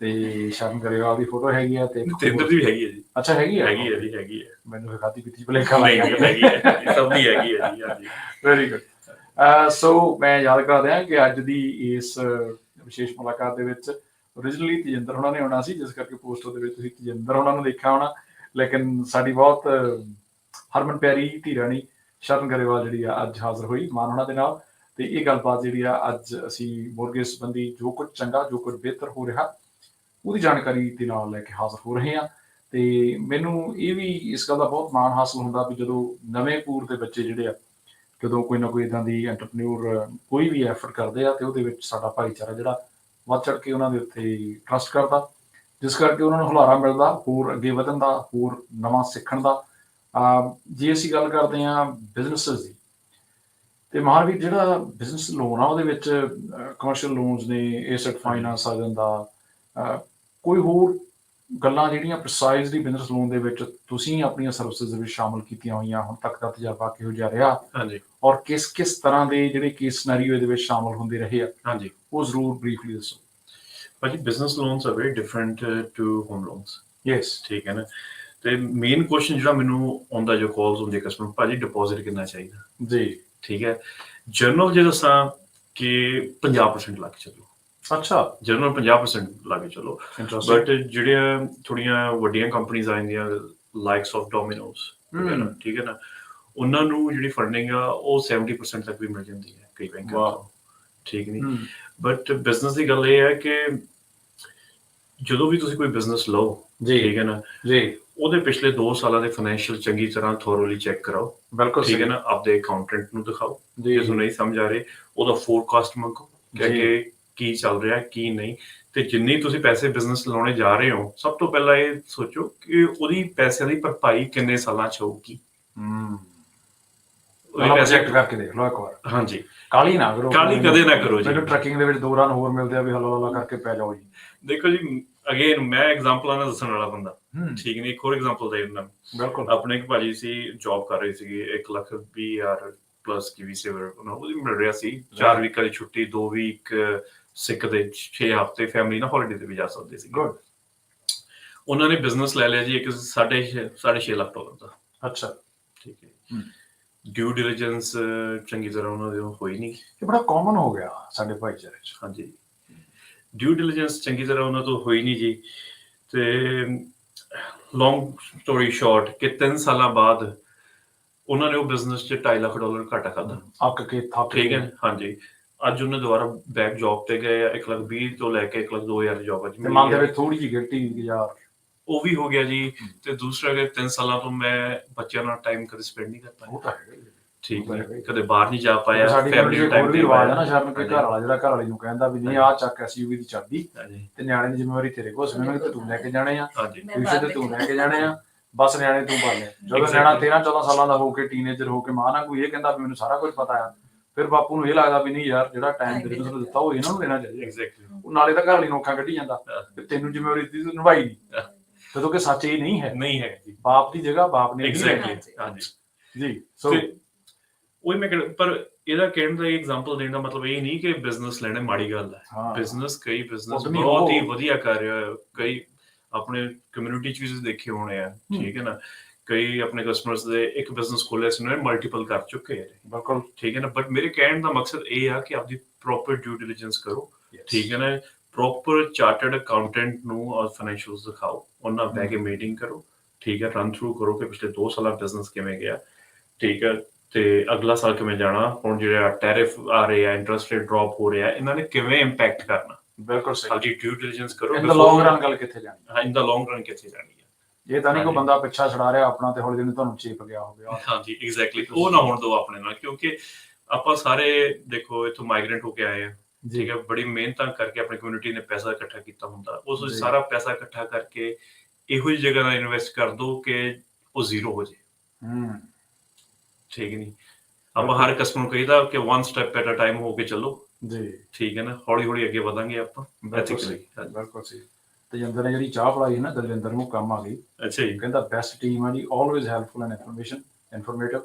ਤੇ ਸ਼ਰਨ ਗਰੇਵਾਲ ਦੀ ਫੋਟੋ ਹੈਗੀ ਆ ਤੇ ਇੱਕ ਤਿੰਦਰ ਦੀ ਵੀ ਹੈਗੀ ਹੈ ਜੀ। ਅੱਛਾ ਹੈਗੀ ਆ? ਹੈਗੀ ਹੈ ਜੀ ਹੈਗੀ ਹੈ ਮੈਨੂੰ ਫਿਰ ਖਾਤੀ ਪੀਤੀ ਭਲੇਖਾ ਨਹੀਂ ਲੱਗ ਗਿਆ ਹੈਗੀ ਹੈ ਜੀ, ਸਭ ਦੀ ਹੈਗੀ ਹੈ ਜੀ ਹਾਂਜੀ। ਵੈਰੀ ਗੁੱਡ ਸੋ ਮੈਂ ਯਾਦ ਕਰ ਰਿਹਾ ਕਿ ਅੱਜ ਦੀ ਇਸ ਵਿਸ਼ੇਸ਼ ਮੁਲਾਕਾਤ ਦੇ ਵਿੱਚ originally ਤੇਜਿੰਦਰ ਹੋਣਾ ਨੇ ਆਉਣਾ ਸੀ, ਜਿਸ ਕਰਕੇ ਪੋਸਟਰ ਦੇ ਵਿੱਚ ਤੁਸੀਂ ਤੇਜਿੰਦਰ ਹੋਣਾ ਨੂੰ ਦੇਖਿਆ ਹੋਣਾ। ਲੇਕਿਨ ਸਾਡੀ ਬਹੁਤ ਹਰਮਨ ਪਿਆਰੀ ਧੀਰਾਣੀ ਸ਼ਰਨ ਗਰੇਵਾਲ ਜਿਹੜੀ ਆ, ਅੱਜ ਹਾਜ਼ਰ ਹੋਈ ਮਾਨ ਹੋਣਾ ਦੇ ਨਾਲ। ਤੇ ਇਹ ਗੱਲਬਾਤ ਜਿਹੜੀ ਆ, ਅੱਜ ਅਸੀਂ ਮੁਰਗੇ ਸੰਬੰਧੀ ਜੋ ਕੁਝ ਚੰਗਾ, ਜੋ ਕੁਝ ਬਿਹਤਰ ਹੋ ਰਿਹਾ, ਉਹਦੀ ਜਾਣਕਾਰੀ ਦੇ ਨਾਲ ਲੈ ਕੇ ਹਾਜ਼ਰ ਹੋ ਰਹੇ ਹਾਂ। ਤੇ ਮੈਨੂੰ ਇਹ ਵੀ ਇਸ ਗੱਲ ਦਾ ਬਹੁਤ ਮਾਣ ਹਾਸਲ ਹੁੰਦਾ ਵੀ ਜਦੋਂ ਨਵੇਂ ਪੂਰ ਦੇ ਬੱਚੇ ਜਿਹੜੇ ਆ, ਜਦੋਂ ਕੋਈ ਨਾ ਕੋਈ ਇਦਾਂ ਦੀ ਐਂਟਰਪ੍ਰੀਨਿਓਰ ਕੋਈ ਵੀ ਐਫਰਟ ਕਰਦੇ ਆ, ਤੇ ਉਹਦੇ ਵਿੱਚ ਸਾਡਾ ਭਾਈਚਾਰਾ ਜਿਹੜਾ ਵੱਧ ਚੜ ਕੇ ਉਹਨਾਂ ਦੇ ਉੱਤੇ ਟਰਸਟ ਕਰਦਾ, ਜਿਸ ਕਰਕੇ ਉਹਨਾਂ ਨੂੰ ਹੁਲਾਰਾ ਮਿਲਦਾ, ਹੋਰ ਅੱਗੇ ਵਧਣ ਦਾ, ਹੋਰ ਨਵਾਂ ਸਿੱਖਣ ਦਾ। ਜੇ ਅਸੀਂ ਗੱਲ ਕਰਦੇ ਹਾਂ ਬਿਜ਼ਨੈਸਸ ਦੀ, ਤੇ ਮਹਾਨਵੀਰ ਜਿਹੜਾ ਬਿਜ਼ਨਸ ਲੋਨ ਆ, ਉਹਦੇ ਵਿੱਚ ਕਮਰਸ਼ੀਅਲ ਲੋਨਸ ਨੇ ਐਸੈਟ ਫਾਈਨਾਂਸ ਆ ਜਾਂਦਾ ਕੋਈ ਹੋਰ ਗੱਲਾਂ ਜਿਹੜੀਆਂ ਪ੍ਰੀਸਾਈਜ਼ਲੀ ਬਿਜ਼ਨਸ ਲੋਨ ਦੇ ਵਿੱਚ ਤੁਸੀਂ ਆਪਣੀਆਂ ਸਰਵਿਸਿਜ਼ ਦੇ ਵਿੱਚ ਸ਼ਾਮਲ ਕੀਤੀਆਂ ਹੋਈਆਂ ਹੁਣ ਤੱਕ ਦਾ ਤਜਰਬਾ ਕਿਹੋ ਜਿਹਾ ਰਿਹਾ? ਹਾਂਜੀ। ਔਰ ਕਿਸ ਕਿਸ ਤਰ੍ਹਾਂ ਦੇ ਜਿਹੜੇ ਕੇਸ ਸਿਨੈਰੀਓ ਇਹਦੇ ਵਿੱਚ ਸ਼ਾਮਲ ਹੁੰਦੇ ਰਹੇ ਆ? ਹਾਂਜੀ। ਉਹ ਜ਼ਰੂਰ ਬਰੀਫਲੀ ਦੱਸੋ। ਭਾਜੀ business loans are very different to home loans yes ਠੀਕ ਹੈ ਨਾ? ਤੇ ਮੇਨ ਕੁਐਸਚਨ ਜਿਹੜਾ ਮੈਨੂੰ ਆਉਂਦਾ ਜੋ ਕਾਲਸ ਹੁੰਦੇ ਕਸਟਮਰ ਭਾਜੀ ਡਿਪੋਜ਼ਿਟ ਕਿੰਨਾ ਚਾਹੀਦਾ? ਜੀ। ਠੀਕ ਹੈ? ਜਰਨਲ ਜੇ ਦੱਸਾਂ ਕਿ 50% ਲੱਗ ਚਲੋ। ਅੱਛਾ ਜਰਨਲ 50% ਲੱਗ ਚਲੋ। ਬਟ ਜਿਹੜੀਆਂ ਥੋੜੀਆਂ ਵੱਡੀਆਂ ਕੰਪਨੀਆਂ ਆ ਜਾਂਦੀਆਂ ਲਾਈਕਸ ਆਫ ਡੋਮਿਨੋਸ ਹਮ। ਠੀਕ ਹੈ ਨਾ? ਉਹਨਾਂ ਨੂੰ ਜਿਹੜੀ ਫੰਡਿੰਗ ਆ ਉਹ 70% ਤੱਕ ਵੀ ਮਿਲ ਜਾਂਦੀ ਹੈ ਕਈ ਬੈਂਕਾਂ ਵਾਹ। ਤੋਂ ਠੀਕ ਨਹੀਂ ਬਟ ਬਿਜ਼ਨਸ ਦੀ ਗੱਲ ਇਹ ਹੈ ਕਿ ਜਦੋਂ ਵੀ ਤੁਸੀਂ ਕੋਈ ਬਿਜ਼ਨਸ ਲਓ ਜੀ। ਠੀਕ ਹੈ ਨਾ? ਜੀ। ਉਹਦੇ ਪਿਛਲੇ 2 ਸਾਲਾਂ ਦੇ ਫਾਈਨੈਂਸ਼ੀਅਲ ਚੰਗੀ ਤਰ੍ਹਾਂ ਥੋਰੋਲੀ ਚੈੱਕ ਕਰਾਓ। ਬਿਲਕੁਲ ਠੀਕ ਹੈ ਨਾ? ਆਪਦੇ ਅਕਾਊਂਟੈਂਟ ਨੂੰ ਦਿਖਾਓ ਜੀ। ਜੇ ਤੁਹਾਨੂੰ ਨਹੀਂ ਸਮਝ ਆ ਰਹੇ ਉਹਦਾ ਫੋਰਕਾਸਟ ਮੰਗੋ ਕਿ ਜੀ। ਅੱਗੇ ਕੀ ਚੱਲ ਰਿਹਾ ਕੀ ਨਹੀਂ। ਤੇ ਜਿੰਨੀ ਤੁਸੀਂ ਪੈਸੇ ਬਿਜ਼ਨਸ ਲਾਉਣੇ ਜਾ ਰਹੇ ਹੋ ਸਭ ਤੋਂ ਪਹਿਲਾਂ ਇਹ ਸੋਚੋ ਕਿ ਉਹਦੀ ਪੈਸਿਆਂ ਦੀ ਭਰਪਾਈ ਕਿੰਨੇ ਸਾਲਾਂ ਚ ਹੋਊਗੀ। ਉਹਦੇ ਉਹ ਪੈਸੇ ਕਰਕੇ ਦੇਖ ਲਓ ਇੱਕ ਵਾਰ। ਹਾਂਜੀ। ਕਾਲੀ ਨਾ ਕਰੋ। ਕਾਹਲੀ ਕਦੇ ਨਾ ਕਰੋ ਜੀ। ਮੈਨੂੰ ਟਰੱਕਿੰਗ ਦੇ ਵਿੱਚ ਦੋ ਰਨ ਹੋਰ ਮਿਲਦੇ ਆ ਵੀ ਹਲਾ ਹਲਾ ਕਰਕੇ ਪੈ ਜਾਓ ਜੀ। ਦੇਖੋ ਜੀ ਅਗੇਨ ਮੈਂ ਐਗਜ਼ਾਮਪਲਾਂ ਨਾਲ ਦੱਸਣ ਵਾਲਾ ਬੰਦਾ। ਠੀਕ ਨਹੀਂ ਇੱਕ ਹੋਰ ਐਗਜ਼ਾਮਪਲ ਦੇ ਦਿੰਦਾ। ਬਿਲਕੁਲ। ਆਪਣੇ ਇੱਕ ਭਾਜੀ ਸੀ ਜੌਬ ਕਰ ਰਹੇ ਸੀਗੇ 1 ਲੱਖ 20 ਹਜ਼ਾਰ ਪਲੱਸ ਕੀ ਵੀ ਸੇਵਰ ਉਹਨਾਂ ਉਹਦੀ ਮਿਲ ਰਿਹਾ ਸੀ। 4 ਵੀਕਾਂ ਦੀ ਛੁੱਟੀ 2 ਵੀਕ ਸਿੱਕ ਦੇ 6 ਹਫ਼ਤੇ ਫੈਮਿਲੀ ਨਾਲ ਹੌਲੀਡੇ ਤੇ ਵੀ ਜਾ ਸਕਦੇ ਸੀ। ਗੁੱਡ ਉਹਨਾਂ ਨੇ ਬਿਜ਼ਨਸ ਲੈ ਲਿਆ ਜੀ ਇੱਕ 6.5 6.5 ਲੱਖ ਡਾਲਰ ਦਾ। ਅੱਛਾ। ਠੀਕ ਹੈ। ਡਿਊ ਡਿਲੀਜੈਂਸ ਚੰਗੀ ਤਰ੍ਹਾਂ ਉਹਨਾਂ ਦੇ ਹੋਈ ਨਹੀਂ। ਇਹ ਬੜਾ ਕਾਮਨ ਹੋ ਗਿਆ ਸਾਡੇ ਭਾਈਚਾਰੇ 'ਚ। ਹਾਂਜੀ। ਡਿਊ ਡਿਲੀਜੈਂਸ ਚੰਗੀ ਤਰ੍ਹਾਂ ਉਹਨਾਂ ਤੋਂ ਹੋਈ ਨਹੀਂ ਜੀ। ਤੇ ਲੌਂਗ ਸਟੋਰੀ ਸ਼ਾਰਟ ਕਿ 3 ਸਾਲਾਂ ਬਾਅਦ ਉਹਨਾਂ ਨੇ ਉਹ ਬਿਜ਼ਨਸ 'ਚ 2.5 ਲੱਖ ਡਾਲਰ ਘਾਟਾ ਖਾਦਾ ਅੱਕ ਕੇ ਥੱਕ ਠੀਕ ਹੈ। ਅੱਜ ਉਹਨੇ ਦੁਬਾਰਾ ਬੈਕ ਜੌਬ ਤੇ ਗਏ ਆ 1 ਲੱਖ 20 ਤੋਂ ਲੈ ਕੇ 1 ਲੱਖ 2000 ਜੌਬ ਅੱਜ ਤੇ ਮਨ ਦੇ। ਵਿੱਚ ਥੋੜੀ ਜਿਹੀ ਗਿਲਟੀ ਯਾਰ ਉਹ ਵੀ ਹੋ ਗਿਆ ਜੀ। ਤੇ ਦੂਸਰਾ ਕਿ 3 ਸਾਲਾਂ ਤੋਂ ਮੈਂ ਬੱਚਿਆਂ ਨਾਲ ਟਾਈਮ ਕਦੇ ਸਪੈਂਡ ਨਹੀਂ ਕਰ ਪਾਇਆ ਉਹ ਤਾਂ ਹੈਗਾ ਹੀ ਹੈ। ਠੀਕ ਤਾਂ ਹੈ। ਕਦੇ ਬਾਹਰ ਨਹੀਂ ਜਾ ਪਾਇਆ ਫੈਮਿਲੀ ਨੂੰ ਟਾਈਮ ਕੋਈ ਰਿਵਾਜ ਹੈ ਨਾ ਸ਼ਰਨ ਕੇ ਹਾਂਜੀ। ਘਰ ਵਾਲਾ ਜਿਹੜਾ ਘਰ ਵਾਲੀ ਨੂੰ ਕਹਿੰਦਾ ਵੀ ਨਹੀਂ ਆਹ ਚੱਕ ਐਸਯੂਵੀ ਦੀ ਚਾਬੀ ਤੇ ਨਿਆਣੇ ਦੀ ਜ਼ਿੰਮੇਵਾਰੀ ਤੇਰੇ ਕੋਲ ਸਵਿਮਿੰਗ ਤੇ ਤੂੰ ਲੈ ਕੇ ਜਾਣੇ ਆ ਟਿਊਸ਼ਨ ਤੇ ਤੂੰ ਲੈ ਕੇ ਜਾਣੇ ਆ ਬਸ ਨਿਆਣੇ ਤੂੰ ਪਾਲੇ ਜਦੋਂ. ਨਿਆਣਾ 13 14 ਸਾਲਾਂ ਦਾ ਹੋ ਕੇ ਟੀਨੇਜਰ ਹੋ ਕੇ ਮਾਂ ਨਾਲ ਕੋਈ ਇਹ ਕਹਿੰਦਾ ਵੀ ਮੈਨੂੰ ਸਾਰਾ ਕੁਝ ਪਤਾ ਆ ਫਿਰ ਬਾਪੂ ਨੂੰ ਇਹ ਲੱਗਦਾ ਵੀ ਨਹੀਂ ਯਾਰ ਜਿਹੜਾ ਟਾਈਮ ਤੇਰੇ ਨੂੰ ਦਿੱਤਾ ਉਹ ਇਹਨਾਂ ਨੂੰ ਦੇਣਾ ਚਾਹੀਦਾ। ਐਗਜ਼ੈਕਟਲੀ ਉਹ ਨਾਲੇ ਤਾਂ ਘਰ ਵਾਲੀ ਨੋਖਾਂ ਕੱਢੀ ਜਾਂਦਾ। ਤੇ ਤੈਨੂੰ ਜ਼ਿੰਮੇਵਾਰੀ ਦੀ ਤੂੰ ਨਿਭਾਈ ਨਹੀਂ। ਜਦੋਂ ਕਿ ਸੱਚ ਇਹ ਨਹੀਂ ਹੈ। ਨਹੀਂ ਹੈ ਜੀ। ਬਾਪ ਦੀ ਜਗ੍ਹਾ ਬਾਪ ਨੇ ਨਹੀਂ ਐਗਜ਼ੈਕਟਲੀ ਹਾਂਜੀ। ਜੀ ਸੋ ਉਹੀ ਮੈਂ ਕਹਿੰਦਾ ਪਰ ਇਹਦਾ ਕਹਿਣ ਦਾ ਐਗਜ਼ਾਮਪਲ ਦੇਣ ਦਾ ਮਤਲਬ ਇਹ ਨਹੀਂ ਕਿ ਬਿਜ਼ਨਸ ਲੈਣਾ ਮਾੜੀ ਗੱਲ ਹੈ। ਬਿਜ਼ਨਸ ਕਈ ਬਿਜ਼ਨਸ ਬਹੁਤ ਹੀ। ਵਧੀਆ ਕਰ ਰਿਹਾ ਹੈ। ਕਈ ਆਪਣੇ ਕਮਿਊਨਿਟੀ ਚ ਵੀ ਦੇਖੇ ਹੋਣੇ ਆ। ਠੀਕ ਹੈ ਨਾ? ਕਈ ਆਪਣੇ ਕਸਟਮਰਸ ਦੇ ਇੱਕ ਬਿਜ਼ਨਸ ਖੋਲਿਆ ਸੀ ਉਹਨਾਂ ਨੇ ਮਲਟੀਪਲ ਕਰ ਚੁੱਕੇ ਆ ਬਿਲਕੁਲ। ਠੀਕ ਹੈ ਨਾ? ਬਟ ਮੇਰੇ ਕਹਿਣ ਦਾ ਮਕਸਦ ਇਹ ਆ ਕਿ ਆਪਦੀ ਪ੍ਰੋਪਰ ਡਿਊ ਡਿਲੀਜੈਂਸ ਕਰੋ। ਠੀਕ ਹੈ ਨਾ? ਪ੍ਰੋਪਰ ਚਾਰਟਰਡ ਅਕਾਊਂਟੈਂਟ ਨੂੰ ਔਰ ਫਾਈਨੈਂਸ਼ੀਅਲਸ ਦਿਖਾਓ। ਉਹਨਾਂ ਬਹਿ ਕੇ ਮੀਟਿੰਗ ਕਰੋ। ਠੀਕ ਹੈ? ਰਨ ਥਰੂ ਕਰੋ ਕਿ ਪਿਛਲੇ 2 ਸਾਲਾਂ ਬਿਜ਼ਨਸ ਕਿਵੇਂ ਗਿਆ। ਠੀਕ ਹੈ? ਤੇ ਅਗਲਾ ਸਾਲ ਕਿਵੇਂ ਜਾਣਾ? ਹੁਣ ਜਿਹੜਾ ਟੈਰਿਫ ਆ ਰਹੇ ਆ ਇੰਟਰਸਟ ਰੇਟ ਡ੍ਰੌਪ ਹੋ ਰਿਹਾ ਇਹਨਾਂ ਨੇ ਕਿਵੇਂ ਇੰਪੈਕਟ ਕਰਨਾ? ਬਿਲਕੁਲ ਸਹੀ। ਆਪਦੀ ਡਿਊ ਡਿਲੀਜੈਂਸ ਕਰੋ ਇਨ ਦਾ ਲੌਂਗ ਰਨ ਗੱਲ ਕਿੱਥੇ ਜਾਣੀ? ਹਾਂ ਇਨ ਦਾ ਲੌਂਗ ਰਨ ਕਿੱਥੇ ਜਾਣੀ ਹੈ ਇਹ ਤਾਂ ਨਹੀਂ ਕੋਈ। ਬੰਦਾ ਪਿੱਛਾ ਛੜਾ ਰਿਹਾ ਆਪਣਾ ਤੇ ਹੌਲੀ ਦਿਨ ਤੁਹਾਨੂੰ ਚੇਪ ਗਿਆ ਹੋਵੇ ਹਾਂਜੀ ਐਗਜ਼ੈਕਟਲੀ ਉਹ ਨਾ ਹੋਣ ਦਿਓ ਆਪਣੇ ਨਾਲ ਕਿਉਂਕਿ ਆਪਾਂ ਸਾਰੇ ਦੇਖੋ ਇੱਥੋਂ ਮਾਈਗ੍ਰੈਂਟ ਹੋ ਕੇ ਆਏ ਆ ਠੀਕ ਹੈ ਬੜੀ ਮਿਹਨਤਾਂ ਕਰਕੇ ਆਪਣੀ ਕਮਿਊਨਿਟੀ ਨੇ ਪੈਸਾ ਇਕੱਠਾ ਕੀਤਾ ਹੁੰਦਾ। ਉਸ ਵਿੱਚ ਜੀ। ਸਾਰਾ ਪੈਸਾ ਇਕੱਠਾ ਕਰਕੇ ਇਹੋ ਜਿਹੀ ਜਗ੍ਹਾ 'ਤੇ ਇਨਵੈਸਟ ਕਰ ਦਿਓ ਕਿ ਉਹ ਜ਼ੀਰੋ ਹੋ ਜਾਏ ਹੂੰ। ਠੀਕ ਨਹੀਂ? ਆਪਾਂ ਹਰ ਕਸਟਮਰ ਨੂੰ ਕਹੀਦਾ ਕਿ one step at a time ਹੋ ਕੇ ਚੱਲੋ। ਜੀ। ਠੀਕ ਹੈ ਨਾ? ਹੌਲੀ ਹੌਲੀ ਅੱਗੇ ਵਧਾਂਗੇ ਆਪਾਂ। ਬਿਲਕੁਲ Ethically, ਸਹੀ ਹਾਂਜੀ। ਬਿਲਕੁਲ ਸਹੀ। ਤਜਿੰਦਰ ਨੇ ਜਿਹੜੀ ਚਾਹ ਪੜਾਈ ਹੈ ਨਾ ਦਲਵਿੰਦਰ ਨੂੰ ਕੰਮ ਆ ਗਈ। ਅੱਛਾ ਜੀ। ਕਹਿੰਦਾ ਬੈਸਟ ਟੀਮ ਹੈ ਜੀ always helpful and information informative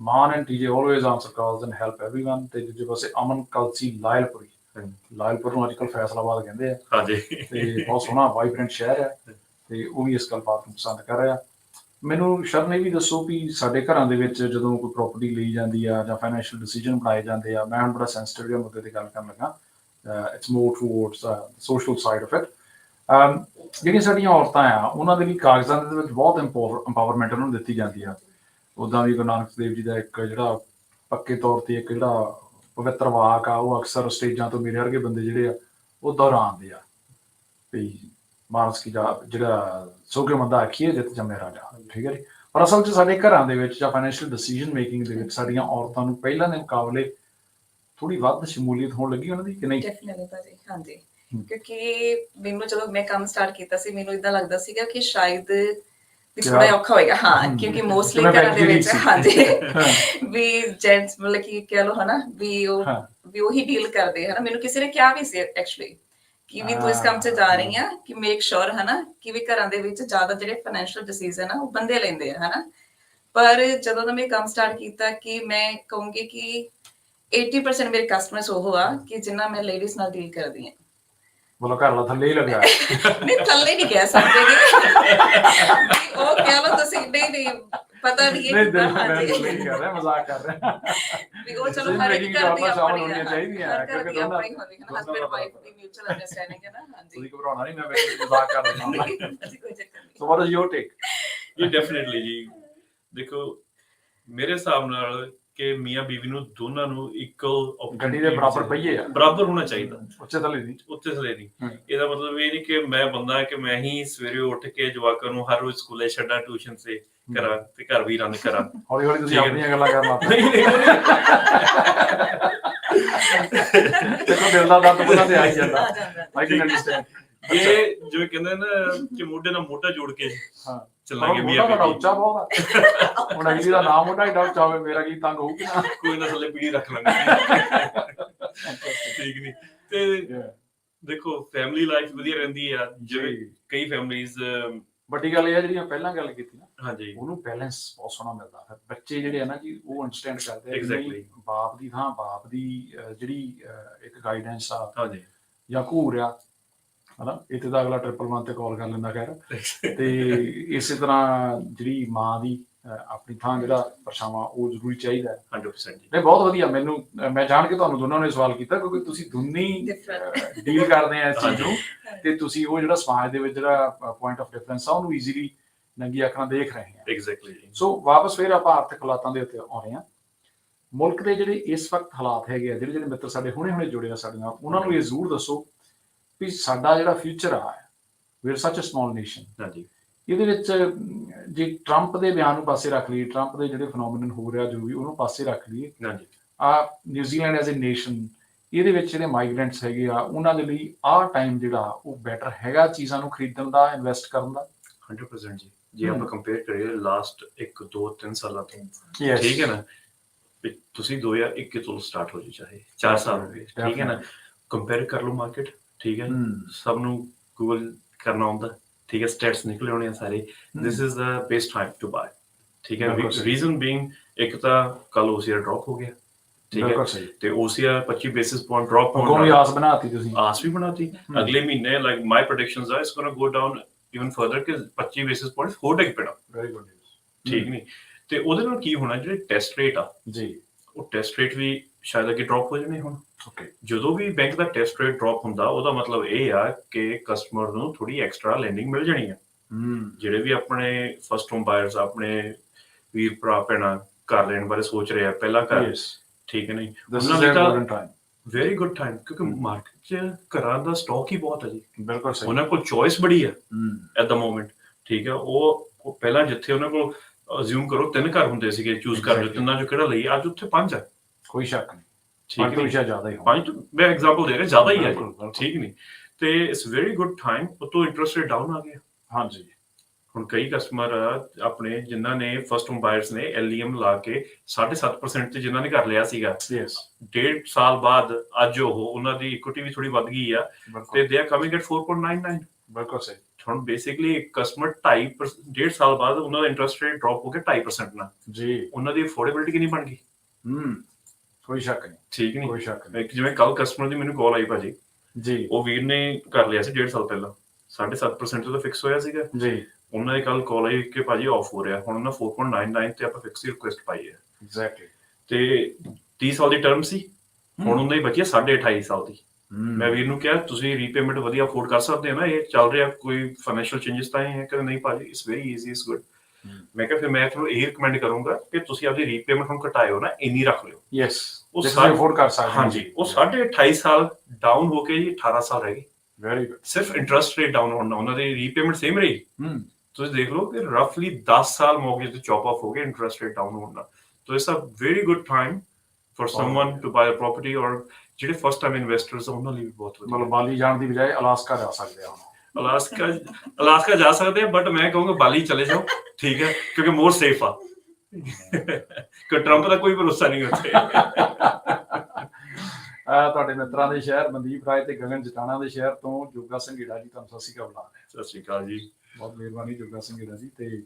Maan and TJ always answer calls and help everyone ਤੇ ਦੂਜੇ ਪਾਸੇ ਅਮਨ ਕਲਸੀ ਲਾਇਲਪੁਰੀ। ਲਾਇਲਪੁਰ ਨੂੰ ਅੱਜਕੱਲ ਫੈਸਲਾਬਾਦ ਕਹਿੰਦੇ ਆ। ਹਾਂਜੀ। ਤੇ ਬਹੁਤ ਸੋਹਣਾ ਵਾਈਬ੍ਰੈਂਟ ਸ਼ਹਿਰ ਹੈ ਤੇ ਉਹ ਵੀ ਇਸ ਗੱਲ ਬਾਤ ਨੂੰ ਪਸੰਦ ਕਰ ਰਿਹਾ। ਮੈਨੂੰ ਸ਼ਰਨ ਇਹ ਵੀ ਦੱਸੋ ਕਿ ਸਾਡੇ ਘਰਾਂ ਦੇ ਵਿੱਚ ਜਦੋਂ ਕੋਈ ਪ੍ਰਾਪਰਟੀ ਲਈ ਜਾਂਦੀ ਆ ਜਾਂ ਫਾਈਨੈਂਸ਼ੀਅਲ ਡਿਸੀਜਨ ਬਣਾਏ ਜਾਂਦੇ ਆ ਮੈਂ ਹੁਣ ਬੜਾ ਸੈਂਸਿਟਿਵ ਜਿਹਾ ਮੁੱਦੇ ਤੇ ਗੱਲ ਕਰਨ ਲੱਗਾ। It's more towards social side of it ਜਿਹੜੀਆਂ ਸਾਡੀਆਂ ਔਰਤਾਂ ਆ, ਉਹਨਾਂ ਦੇ ਵੀ ਕਾਗਜ਼ਾਂ ਦੇ ਵਿੱਚ ਬਹੁਤ ਇੰਪਾਵਰਮੈਂਟ ਉਹਨਾਂ ਨੂੰ ਦਿੱਤੀ ਜਾਂਦੀ ਆ। ਉਦਾਂ ਵੀ ਗੁਰੂ ਨਾਨਕ ਦੇਵ ਜੀ ਦਾ ਇੱਕ ਜਿਹੜਾ ਪੱਕੇ ਤੌਰ ਤੇ ਇੱਕ ਜਿਹੜਾ ਪਵਿੱਤਰ ਵਾਕ ਆ, ਉਹ ਅਕਸਰ ਸਟੇਜਾਂ ਤੋਂ ਮੇਰੇ ਵਰਗੇ ਬੰਦੇ ਜਿਹੜੇ ਆ, ਉਹ ਦੁਹਰਾਉਂਦੇ ਆ। ਵੀ ਮਾਰਸ ਕੀ ਜਿਹੜਾ ਸੋਗੇ ਮੰਦਾ ਆਖੀਏ, ਜਿੱਤ ਜੰਮੇ ਰਾਜਾ। ਠੀਕ ਹੈ ਜੀ? ਪਰ ਅਸਲ 'ਚ ਸਾਡੇ ਘਰਾਂ ਦੇ ਵਿੱਚ ਜਾਂ ਫਾਈਨੈਂਸ਼ੀਅਲ ਡਿਸੀਜਨ ਮੇਕਿੰਗ ਦੇ ਵਿੱਚ ਸਾਡੀਆਂ ਔਰਤਾਂ ਨੂੰ ਪਹਿਲਾਂ ਦੇ ਮੁਕਾਬਲੇ ਥੋੜੀ ਵੱਧ ਸ਼ਮੂਲੀਅਤ ਹੋਣ ਲੱਗੀ ਉਹਨਾਂ ਦੀ ਕਿ ਨਹੀਂ? ਡੈਫੀਨਿਟਲੀ ਭਾਜੀ, ਹਾਂਜੀ। ਕਿਉਂਕਿ ਮੈਨੂੰ ਜਦੋਂ ਮੈਂ ਕੰਮ ਸਟਾਰਟ ਕੀਤਾ ਸੀ ਮੈਨੂੰ ਇਦਾਂ ਲੱਗਦਾ ਸੀਗਾ ਕਿ ਸ਼ਾਇਦ ਵੀ ਥੋੜਾ ਔਖਾ ਹੋਏਗਾ। ਹਾਂ। ਕਿਉਂਕਿ ਮੋਸਟਲੀ ਘਰਾਂ ਦੇ ਵਿੱਚ। ਹਾਂਜੀ। ਵੀ ਜੈਂਟਸ ਮਤਲਬ ਕਿ ਕਹਿ ਲੋ ਹਨਾ ਵੀ ਉਹ। ਵੀ ਉਹੀ ਡੀਲ ਕਰਦੇ ਹਨਾ। ਮੈਨੂੰ ਕਿਸੇ ਨੇ ਕਿਹਾ ਵੀ ਸੀ ਐਕਚੁਅਲੀ ਕਿ ਵੀ ਤੂੰ ਇਸ ਕੰਮ 'ਚ ਜਾ ਰਹੀ ਆ ਕਿ ਮੇਕ ਸ਼ੋਰ ਹਨਾ ਕਿ ਵੀ ਘਰਾਂ ਦੇ ਵਿੱਚ ਜ਼ਿਆਦਾ ਜਿਹੜੇ ਫਾਈਨੈਂਸ਼ੀਅਲ ਡਿਸੀਜਨ ਆ ਉਹ ਬੰਦੇ ਲੈਂਦੇ ਆ ਹਨਾ। ਪਰ ਜਦੋਂ ਦਾ ਮੈਂ ਕੰਮ ਸਟਾਰਟ ਕੀਤਾ ਕਿ ਮੈਂ ਕਹੂੰਗੀ ਕਿ 80% ਮੇਰੇ ਕਸਟਮਰਸ ਉਹ ਆ ਕਿ ਜਿੰਨਾ ਮੈਂ ਲੇਡੀਜ਼ ਨਾਲ ਡੀਲ ਕਰਦੀ ਆ। ਬੋਲੋ ਘਰ ਲਾ ਥੱਲੇ ਹੀ ਲੱਗਾ ਨਹੀਂ ਥੱਲੇ ਨਹੀਂ ਕਹਿ ਸਕਦੇ ਕਿ ਉਹ ਕਹਿ ਲੋ ਤੁਸੀਂ ਨਹੀਂ ਨਹੀਂ ਪਤਾ ਨਹੀਂ ਇਹ ਕਿੱਦਾਂ, ਹਾਂਜੀ। ਨਹੀਂ ਕਰ ਰਿਹਾ ਮਜ਼ਾਕ ਕਰ ਰਿਹਾ ਵੀ ਉਹ ਚਲੋ ਹਰ ਇੱਕ ਘਰ ਦੀ ਆਪਣੀ ਚਾਹੀਦੀਆਂ, ਹਰ ਘਰ ਕਿਉਂਕਿ ਦੀ ਦੋਨਾਂ- ਹੈ ਦੋਨਾਂ ਹਸਬੰਡ ਦਾ ਵਾਈਫ ਦੀ ਮਿਊਚੁਅਲ ਅੰਡਰਸਟੈਂਡਿੰਗ ਹੈ ਨਾ ਹਾਂਜੀ ਤੁਸੀਂ ਘਬਰਾਉਣਾ ਨਹੀਂ ਮੈਂ ਵੈਸੇ ਮਜ਼ਾਕ ਕਰ ਰਿਹਾ ਹਾਂ ਸੋ ਵਾਟ ਇਜ਼ ਯੋਰ ਟੇਕ ਜੀ ਡੈਫੀਨਿਟਲੀ ਜੀ ਦੇਖੋ ਮੇਰੇ ਹਿਸਾਬ ਨਾਲ ਕਿ ਮੀਆਂ ਬੀਵੀ ਨੂੰ ਦੋਨਾਂ ਨੂੰ ਇਕੁਅਲ ਗੱਡੀ ਦੇ ਬਰਾਬਰ ਪਈਏ ਆ। ਬਰਾਬਰ ਹੋਣਾ ਚਾਹੀਦਾ। ਉੱਚੇ ਥੱਲੇ ਦੀ। ਉੱਤੇ ਥਲੇ। ਨਹੀਂ ਇਹਦਾ ਮਤਲਬ ਇਹ ਨਹੀਂ ਕਿ ਮੈਂ ਬੰਦਾ ਕਿ ਮੈਂ ਹੀ ਸਵੇਰੇ ਉੱਠ ਕੇ ਜਵਾਕਾਂ ਨੂੰ ਹਰ ਰੋਜ਼ ਸਕੂਲੇ ਛੱਡਾਂ ਟਿਊਸ਼ਨ ਤੇ ਕਰਾਂ ਤੇ ਘਰ ਵੀ ਰਨ ਕਰਾਂ। ਹੌਲੀ ਹੌਲੀ ਤੁਸੀਂ। ਆਪਣੀਆਂ ਗੱਲਾਂ ਕਰਨ ਲੱਗ ਪਏ ਨਹੀਂ ਨਹੀਂ। ਦੇਖੋ ਦਿਲ ਦਾ ਦਰਦ ਬੰਦਾ ਤੇ ਆ ਹੀ ਜਾਂਦਾ ਆ ਜਾਂਦਾ। ਆਈ ਕੈਨ ਅੰਡਰਸਟੈਂਡ ਨਹੀਂ। ਇਹ ਜੋ ਕਹਿੰਦੇ ਨਾ ਕਿ ਮੋਢੇ ਨਾਲ ਮੋਢਾ ਜੋੜ ਕੇ। ਹਾਂ। ਚੱਲਾਂਗੇ ਮੀਆਂ ਤੁਹਾਡਾ ਬੀਵੀ ਉੱਚਾ ਬਹੁਤ ਆ। ਹੁਣ ਅਗਲੀ ਦਾ ਨਾਮ ਮੋਟਾ ਹੀ ਉੱਚਾ ਹੋਵੇ ਮੇਰਾ ਕੀ ਤੰਗ ਹੋਊ ਕਿ ਨਾ ਕੋਈ ਨਾ ਥੱਲੇ ਪੀੜੀ ਰੱਖ ਲਾਂਗੇ ਠੀਕ ਨਹੀਂ ਤੇ ਦੇਖੋ ਫੈਮਿਲੀ ਲਾਈਫ ਵਧੀਆ ਰਹਿੰਦੀ ਆ। ਜਿਵੇਂ ਕਈ ਫੈਮਿਲੀਆਂ ਵੱਡੀ ਗੱਲ ਇਹ ਹੈ ਜਿਹੜੀਆਂ ਪਹਿਲਾਂ ਗੱਲ ਕੀਤੀ ਨਾ ਹਾਂਜੀ। ਉਹਨੂੰ ਬੈਲੈਂਸ ਬਹੁਤ ਸੋਹਣਾ ਮਿਲਦਾ। ਫਿਰ ਬੱਚੇ ਜਿਹੜੇ ਆ ਨਾ ਜੀ ਉਹ ਅੰਡਰਸਟੈਂਡ ਕਰਦੇ ਆ. ਬਾਪ ਦੀ ਥਾਂ ਬਾਪ ਦੀ ਜਿਹੜੀ ਇੱਕ ਗਾਈਡੈਂਸ ਆ ਹਾਂਜੀ। ਜਾਂ ਘੂਰ ਆ ਹਨਾ? ਇੱਥੇ ਤਾਂ ਅਗਲਾ ਟ੍ਰਿਪਲ ਵਨ ਤੇ ਕਾਲ ਕਰ ਲੈਂਦਾ ਖੈਰ। ਤੇ ਇਸੇ ਤਰ੍ਹਾਂ ਜਿਹੜੀ ਮਾਂ ਦੀ ਆਪਣੀ ਥਾਂ ਜਿਹੜਾ ਪਰਛਾਵਾਂ ਉਹ ਜ਼ਰੂਰੀ ਚਾਹੀਦਾ ਹੈ। 100% ਜੀ। ਨਹੀਂ ਬਹੁਤ ਵਧੀਆ। ਮੈਨੂੰ ਮੈਂ ਜਾਣ ਕੇ ਤੁਹਾਨੂੰ ਦੋਨਾਂ ਨੇ ਸਵਾਲ ਕੀਤਾ ਕਿਉਂਕਿ ਤੁਸੀਂ ਦੋਨੇ. ਡੀਲ ਕਰਦੇ ਆ ਇਸ ਚੀਜ਼ ਨੂੰ। ਤੇ ਤੁਸੀਂ ਉਹ ਜਿਹੜਾ ਸਮਾਜ ਦੇ ਵਿੱਚ ਜਿਹੜਾ ਪੁਆਇੰਟ ਆਫ ਡਿਫਰੈਂਸ ਆ ਉਹਨੂੰ ਈਜ਼ੀਲੀ ਨੰਗੀ ਅੱਖਾਂ ਦੇਖ ਰਹੇ ਆ। ਐਗਜ਼ੈਕਟਲੀ ਜੀ। ਸੋ ਵਾਪਸ ਫਿਰ ਆਪਾਂ ਆਰਥਿਕ ਹਾਲਾਤਾਂ ਦੇ ਉੱਤੇ ਆਉਣੇ ਆ। ਮੁਲਕ ਦੇ ਜਿਹੜੇ ਇਸ ਵਕਤ ਹਾਲਾਤ ਹੈਗੇ ਆ ਜਿਹੜੇ ਜਿਹੜੇ ਮਿੱਤਰ ਸਾਡੇ ਹੁਣੇ ਹੁਣੇ ਜੁੜੇ ਆ ਸਾਡੇ ਨਾਲ ਉਹਨਾਂ ਨੂੰ ਇਹ ਜ਼ਰੂਰ ਦੱਸੋ ਵੀ ਸਾਡਾ ਜਿਹੜਾ ਫਿਊਚਰ ਆ ਵੀ ਸੱਚ ਅ ਸਮਾਲ ਨੇਸ਼ਨ ਹਾਂਜੀ। ਇਹਦੇ ਵਿੱਚ ਜੇ ਟਰੰਪ ਦੇ ਬਿਆਨ ਨੂੰ ਪਾਸੇ ਰੱਖ ਲਈਏ ਟਰੰਪ ਦੇ ਜਿਹੜੇ ਫੀਨੋਮੀਨਨ ਹੋ ਰਿਹਾ ਜੋ ਵੀ ਉਹਨੂੰ ਪਾਸੇ ਰੱਖ ਲਈਏ। ਹਾਂਜੀ। ਆ ਨਿਊਜ਼ੀਲੈਂਡ ਐਜ਼ ਅ ਨੇਸ਼ਨ ਇਹਦੇ ਵਿੱਚ ਜਿਹੜੇ ਮਾਈਗ੍ਰੈਂਟਸ ਹੈਗੇ ਆ ਉਹਨਾਂ ਦੇ ਲਈ ਆਹ ਟਾਈਮ ਜਿਹੜਾ ਉਹ ਬੈਟਰ ਹੈਗਾ ਚੀਜ਼ਾਂ ਨੂੰ ਖਰੀਦਣ ਦਾ ਇਨਵੈਸਟ ਕਰਨ ਦਾ। 100% ਜੀ। ਜੇ। ਆਪਾਂ ਕੰਪੇਅਰ ਕਰੀਏ ਲਾਸਟ 1 2 3 ਸਾਲਾਂ ਤੋਂ ਠੀਕ ਹੈ ਨਾ? ਤੁਸੀਂ 2021 ਤੋਂ ਸਟਾਰਟ ਹੋ ਜੀ ਚਾਹੇ 4 ਸਾਲ ਹੋ ਗਏ ਠੀਕ ਹੈ ਨਾ? ਕੰਪੇਅਰ ਕਰ ਲਓ ਮਾਰਕੀਟ ਠੀਕ ਹੈ? ਸਭ ਨੂੰ ਗੂਗਲ ਕਰਨਾ ਹੁੰਦਾ। ਠੀਕ ਹੈ? ਸਟੈਟਸ ਨਿਕਲੇ ਹੋਣੇ ਆ ਸਾਰੇ। this is the best time to buy ਠੀਕ ਹੈ? ਬਿਲਕੁਲ ਸਹੀ। ਰੀਜ਼ਨ ਬੀਇੰਗ ਇੱਕ ਤਾਂ ਕੱਲ OCR ਡ੍ਰੌਪ ਹੋ ਗਿਆ। ਠੀਕ ਹੈ? ਬਿਲਕੁਲ ਸਹੀ। ਤੇ OCR 25 ਬੇਸਿਸ ਪੁਆਇੰਟ ਡ੍ਰੌਪ ਅੱਗੋਂ ਹੋਣ ਵੀ ਨਾਲ ਆਸ ਬਣਾਤੀ ਤੁਸੀਂ। ਆਸ ਵੀ ਬਣਾਤੀ। ਹਮ। ਅਗਲੇ ਮਹੀਨੇ ਲਾਈਕ ਮਾਈ ਪ੍ਰੈਡਿਕਸ਼ਨਸ ਆ it's gonna go down even further ਕਿ 25 ਬੇਸਿਸ ਪੁਆਇੰਟਸ ਹੋਰ ਡਿੱਗ ਪੈਣਾ। ਵੈਰੀ ਗੁੱਡ ਠੀਕ ਨਹੀਂ? ਤੇ ਉਹਦੇ ਨਾਲ ਕੀ ਹੋਣਾ? ਜਿਹੜੇ ਟੈਸਟ ਰੇਟ ਆ ਜੀ। ਉਹ ਟੈਸਟ ਰੇਟ ਵੀ ਸ਼ਾਇਦ ਅੱਗੇ ਡ੍ਰੌਪ ਹੋ ਜਾਣੇ ਹੁਣ। ਓਕੇ ਜਦੋਂ ਵੀ ਬੈਂਕ ਦਾ ਟੈਸਟ ਰੇਟ ਡ੍ਰੌਪ ਹੁੰਦਾ ਉਹਦਾ ਮਤਲਬ ਇਹ ਆ ਕਿ ਕਸਟਮਰ ਨੂੰ ਥੋੜੀ ਐਕਸਟਰਾ ਲੈਂਡਿੰਗ ਮਿਲ ਜਾਣੀ ਆ। ਜਿਹੜੇ ਵੀ ਆਪਣੇ ਫਸਟ ਹੋਮ ਬਾਇਰਸ ਆਪਣੇ ਵੀਰ ਭਰਾ ਭੈਣਾਂ ਘਰ ਲੈਣ ਬਾਰੇ ਸੋਚ ਰਹੇ ਆ ਪਹਿਲਾ ਘਰ। ਯੈਸ ਠੀਕ ਹੈ ਨਹੀਂ? ਉਹਨਾਂ ਲਈ ਤਾਂ ਵੈਰੀ ਗੁੱਡ ਟਾਈਮ ਕਿਉਂਕਿ ਮਾਰਕੀਟ 'ਚ ਘਰਾਂ ਦਾ ਸਟਾਕ ਹੀ ਬਹੁਤ ਹੈ ਜੀ। ਬਿਲਕੁਲ ਸਹੀ। ਉਹਨਾਂ ਕੋਲ ਚੋਇਸ ਬੜੀ ਹੈ ਹੂੰ। ਐਟ ਦਾ ਮੋਮੈਂਟ ਠੀਕ ਹੈ ਉਹ ਪਹਿਲਾਂ ਜਿੱਥੇ ਉਹਨਾਂ ਕੋਲ ਅਜ਼ਿਊਮ ਕਰੋ ਤਿੰਨ ਘਰ ਹੁੰਦੇ ਸੀਗੇ ਚੂਜ਼ ਕਰ ਲਓ. ਤਿੰਨਾਂ ਚੋਂ ਕਿਹੜਾ ਲਈ ਅੱਜ ਉੱਥੇ ਪੰਜ ਹੈ ਕੋਈ ਸ਼ੱਕ ਨਹੀਂ। ਠੀਕ ਤੋਂ ਹੈ ਜ਼ਿਆਦਾ ਹੀ ਹੋਣ। ਪੰਜ ਤੋਂ ਮੈਂ ਐਗਜ਼ਾਮਪਲ ਦੇ ਰਿਹਾ ਜ਼ਿਆਦਾ ਹੀ ਹੈ ਬਿਲਕੁਲ, ਜੀ ਬਿਲਕੁਲ। ਠੀਕ ਨਹੀਂ। ਤੇ ਇਟਸ ਵੈਰੀ ਗੁੱਡ ਟਾਈਮ ਉਤੋਂ ਇੰਟਰਸਟ ਰੇਟ ਡਾਊਨ ਆ ਗਿਆ। ਹਾਂਜੀ। ਹੁਣ ਕਈ ਕਸਟਮਰ ਆਪਣੇ ਜਿਨ੍ਹਾਂ ਨੇ ਫਸਟ ਹੋਮ ਬਾਇਰਸ ਨੇ ਐਲਈਐਮ ਲਾ ਕੇ 7.5% ਤੇ ਜਿਨ੍ਹਾਂ ਨੇ ਕਰ ਲਿਆ ਸੀਗਾ। ਯੈਸ ਡੇਢ ਸਾਲ ਬਾਅਦ ਅੱਜ ਉਹ ਉਹਨਾਂ ਦੀ ਇਕੁਇਟੀ ਵੀ ਥੋੜੀ ਵੱਧ ਗਈ ਆ ਬਿਲਕੁਲ। ਤੇ ਦੇ ਆਰ ਕਮਿੰਗ ਐਟ 4.99 ਬਿਲਕੁਲ ਸਹੀ। ਹੁਣ ਬੇਸਿਕਲੀ ਕਸਟਮਰ 2.5 ਡੇਢ ਸਾਲ ਬਾਅਦ ਉਹਨਾਂ ਦਾ ਇੰਟਰਸਟ ਰੇਟ ਡ੍ਰੌਪ ਹੋ ਕੇ 2.5% ਨਾਲ। ਜੀ। ਉਹਨਾਂ ਦੀ ਅਫੋਰਡੇਬਿਲਟੀ ਕਿੰਨੀ ਬਣ ਗਈ? ਹੂੰ। ਕੋਈ ਸ਼ੱਕ ਨਹੀਂ ਠੀਕ ਨਹੀਂ। ਕੋਈ ਸ਼ੱਕ ਨਹੀਂ। ਇੱਕ ਜਿਵੇਂ ਕੱਲ ਕਸਟਮਰ ਦੀ ਮੈਨੂੰ ਕਾਲ ਆਈ ਭਾਜੀ ਜੀ। ਉਹ ਵੀਰ ਨੇ ਕਰ ਲਿਆ ਸੀ ਡੇਢ ਸਾਲ ਪਹਿਲਾਂ। 7.5% ਤੋਂ ਫਿਕਸ ਹੋਇਆ ਸੀਗਾ। ਜੀ। ਉਹਨਾਂ ਦੀ ਕੱਲ ਕਾਲ ਆਈ ਕਿ ਭਾਜੀ ਆਫ ਹੋ ਰਿਹਾ। ਹੁਣ ਉਹਨਾਂ 4.99 ਤੇ ਆਪਾਂ ਫਿਕਸ ਦੀ ਰਿਕੁਐਸਟ ਪਾਈ ਹੈ। ਐਗਜ਼ੈਕਟਲੀ ਤੇ 30 ਸਾਲ ਦੀ ਟਰਮ ਸੀ। ਹੁਣ ਉਹਨਾਂ ਦੀ ਬਚੀ ਹੈ 28.5 ਸਾਲ ਦੀ। ਮੈਂ ਵੀਰ ਨੂੰ ਕਿਹਾ ਤੁਸੀਂ ਰੀਪੇਮੈਂਟ ਵਧੀਆ ਅਫੋਰਡ ਕਰ ਸਕਦੇ ਹੋ ਨਾ? ਇਹ ਚੱਲ ਰਿਹਾ ਕੋਈ ਫਾਈਨੈਂਸ਼ੀਅਲ ਚੇਂਜਸ ਤਾਂ ਹੈ ਕਿ ਨਹੀਂ ਭਾਜੀ? It's very easy it's good. ਮੈਂ ਕਿਹਾ ਫਿਰ ਮੈਂ ਤੁਹਾਨੂੰ ਇਹ ਰეკਮੈਂਡ ਕਰੂੰਗਾ ਕਿ ਤੁਸੀਂ ਆਪਣੀ ਰੀਪੇਮੈਂਟ ਹੁਣ ਘਟਾਇਓ ਨਾ ਇੰਨੀ ਰੱਖ ਲਿਓ। ਯੈਸ ਉਹ ਸਾਰੇ ਅਫੋਰਡ ਕਰ ਸਕਦੇ ਹਾਂਜੀ ਉਹ 28 ਸਾਲ ਡਾਊਨ ਹੋ ਕੇ ਜੀ 18 ਸਾਲ ਰਹਿ ਗਏ। ਵੈਰੀ ਗੁੱਡ ਸਿਰਫ ਇੰਟਰਸਟ ਰੇਟ ਡਾਊਨ ਹੋਣਾ ਉਹਨਾਂ ਦੀ ਰੀਪੇਮੈਂਟ ਸੇਮ ਰਹੀ। ਹੂੰ। ਤੁਸੀਂ ਦੇਖ ਲਓ ਕਿ ਰਫਲੀ 10 ਸਾਲ ਮੌਰਗੇਜ ਤੇ ਚੌਪ ਆਫ ਹੋ ਗਏ ਇੰਟਰਸਟ ਰੇਟ ਡਾਊਨ ਹੋਣਾ so it's a very good time for someone to buy a property or ਜਿਹੜੇ ਫਰਸਟ ਟਾਈਮ ਇਨਵੈਸਟਰਸ ਉਹਨਾਂ ਲਈ ਬਹੁਤ ਵਧੀਆ। ਮਤਲਬ ਬਾਲੀ ਜਾਣ ਦੀ ਬਜਾਏ ਅਲਾਸਕਾ ਜਾ ਸਕਦੇ ਆ ਅਲਾਸਕਾ ਅਲਾਸਕਾ ਜਾ ਸਕਦੇ ਆ ਬਟ ਮੈਂ ਕਹੂੰਗਾ ਬਾਲੀ ਚਲੇ ਜਾਓ ਠੀਕ ਹੈ ਕਿਉਂਕਿ ਮੋਰ ਸੇਫ ਆ। ਕਿ ਟਰੰਪ ਦਾ ਕੋਈ ਭਰੋਸਾ ਨਹੀਂ ਉੱਥੇ। ਆ ਤੁਹਾਡੇ ਮਿੱਤਰਾਂ ਦੇ ਸ਼ਹਿਰ ਮਨਦੀਪ ਰਾਏ ਤੇ ਗਗਨ ਜਟਾਣਾ ਦੇ ਸ਼ਹਿਰ ਤੋਂ ਜੋਗਾ ਸੰਘੇੜਾ ਜੀ ਤੁਹਾਨੂੰ ਸਤਿ ਸ਼੍ਰੀ ਅਕਾਲ ਬੁਲਾ ਰਹੇ ਸਤਿ ਸ਼੍ਰੀ ਅਕਾਲ ਜੀ। ਬਹੁਤ ਮਿਹਰਬਾਨੀ ਜੋਗਾ ਸੰਘੇੜਾ ਜੀ ਤੇ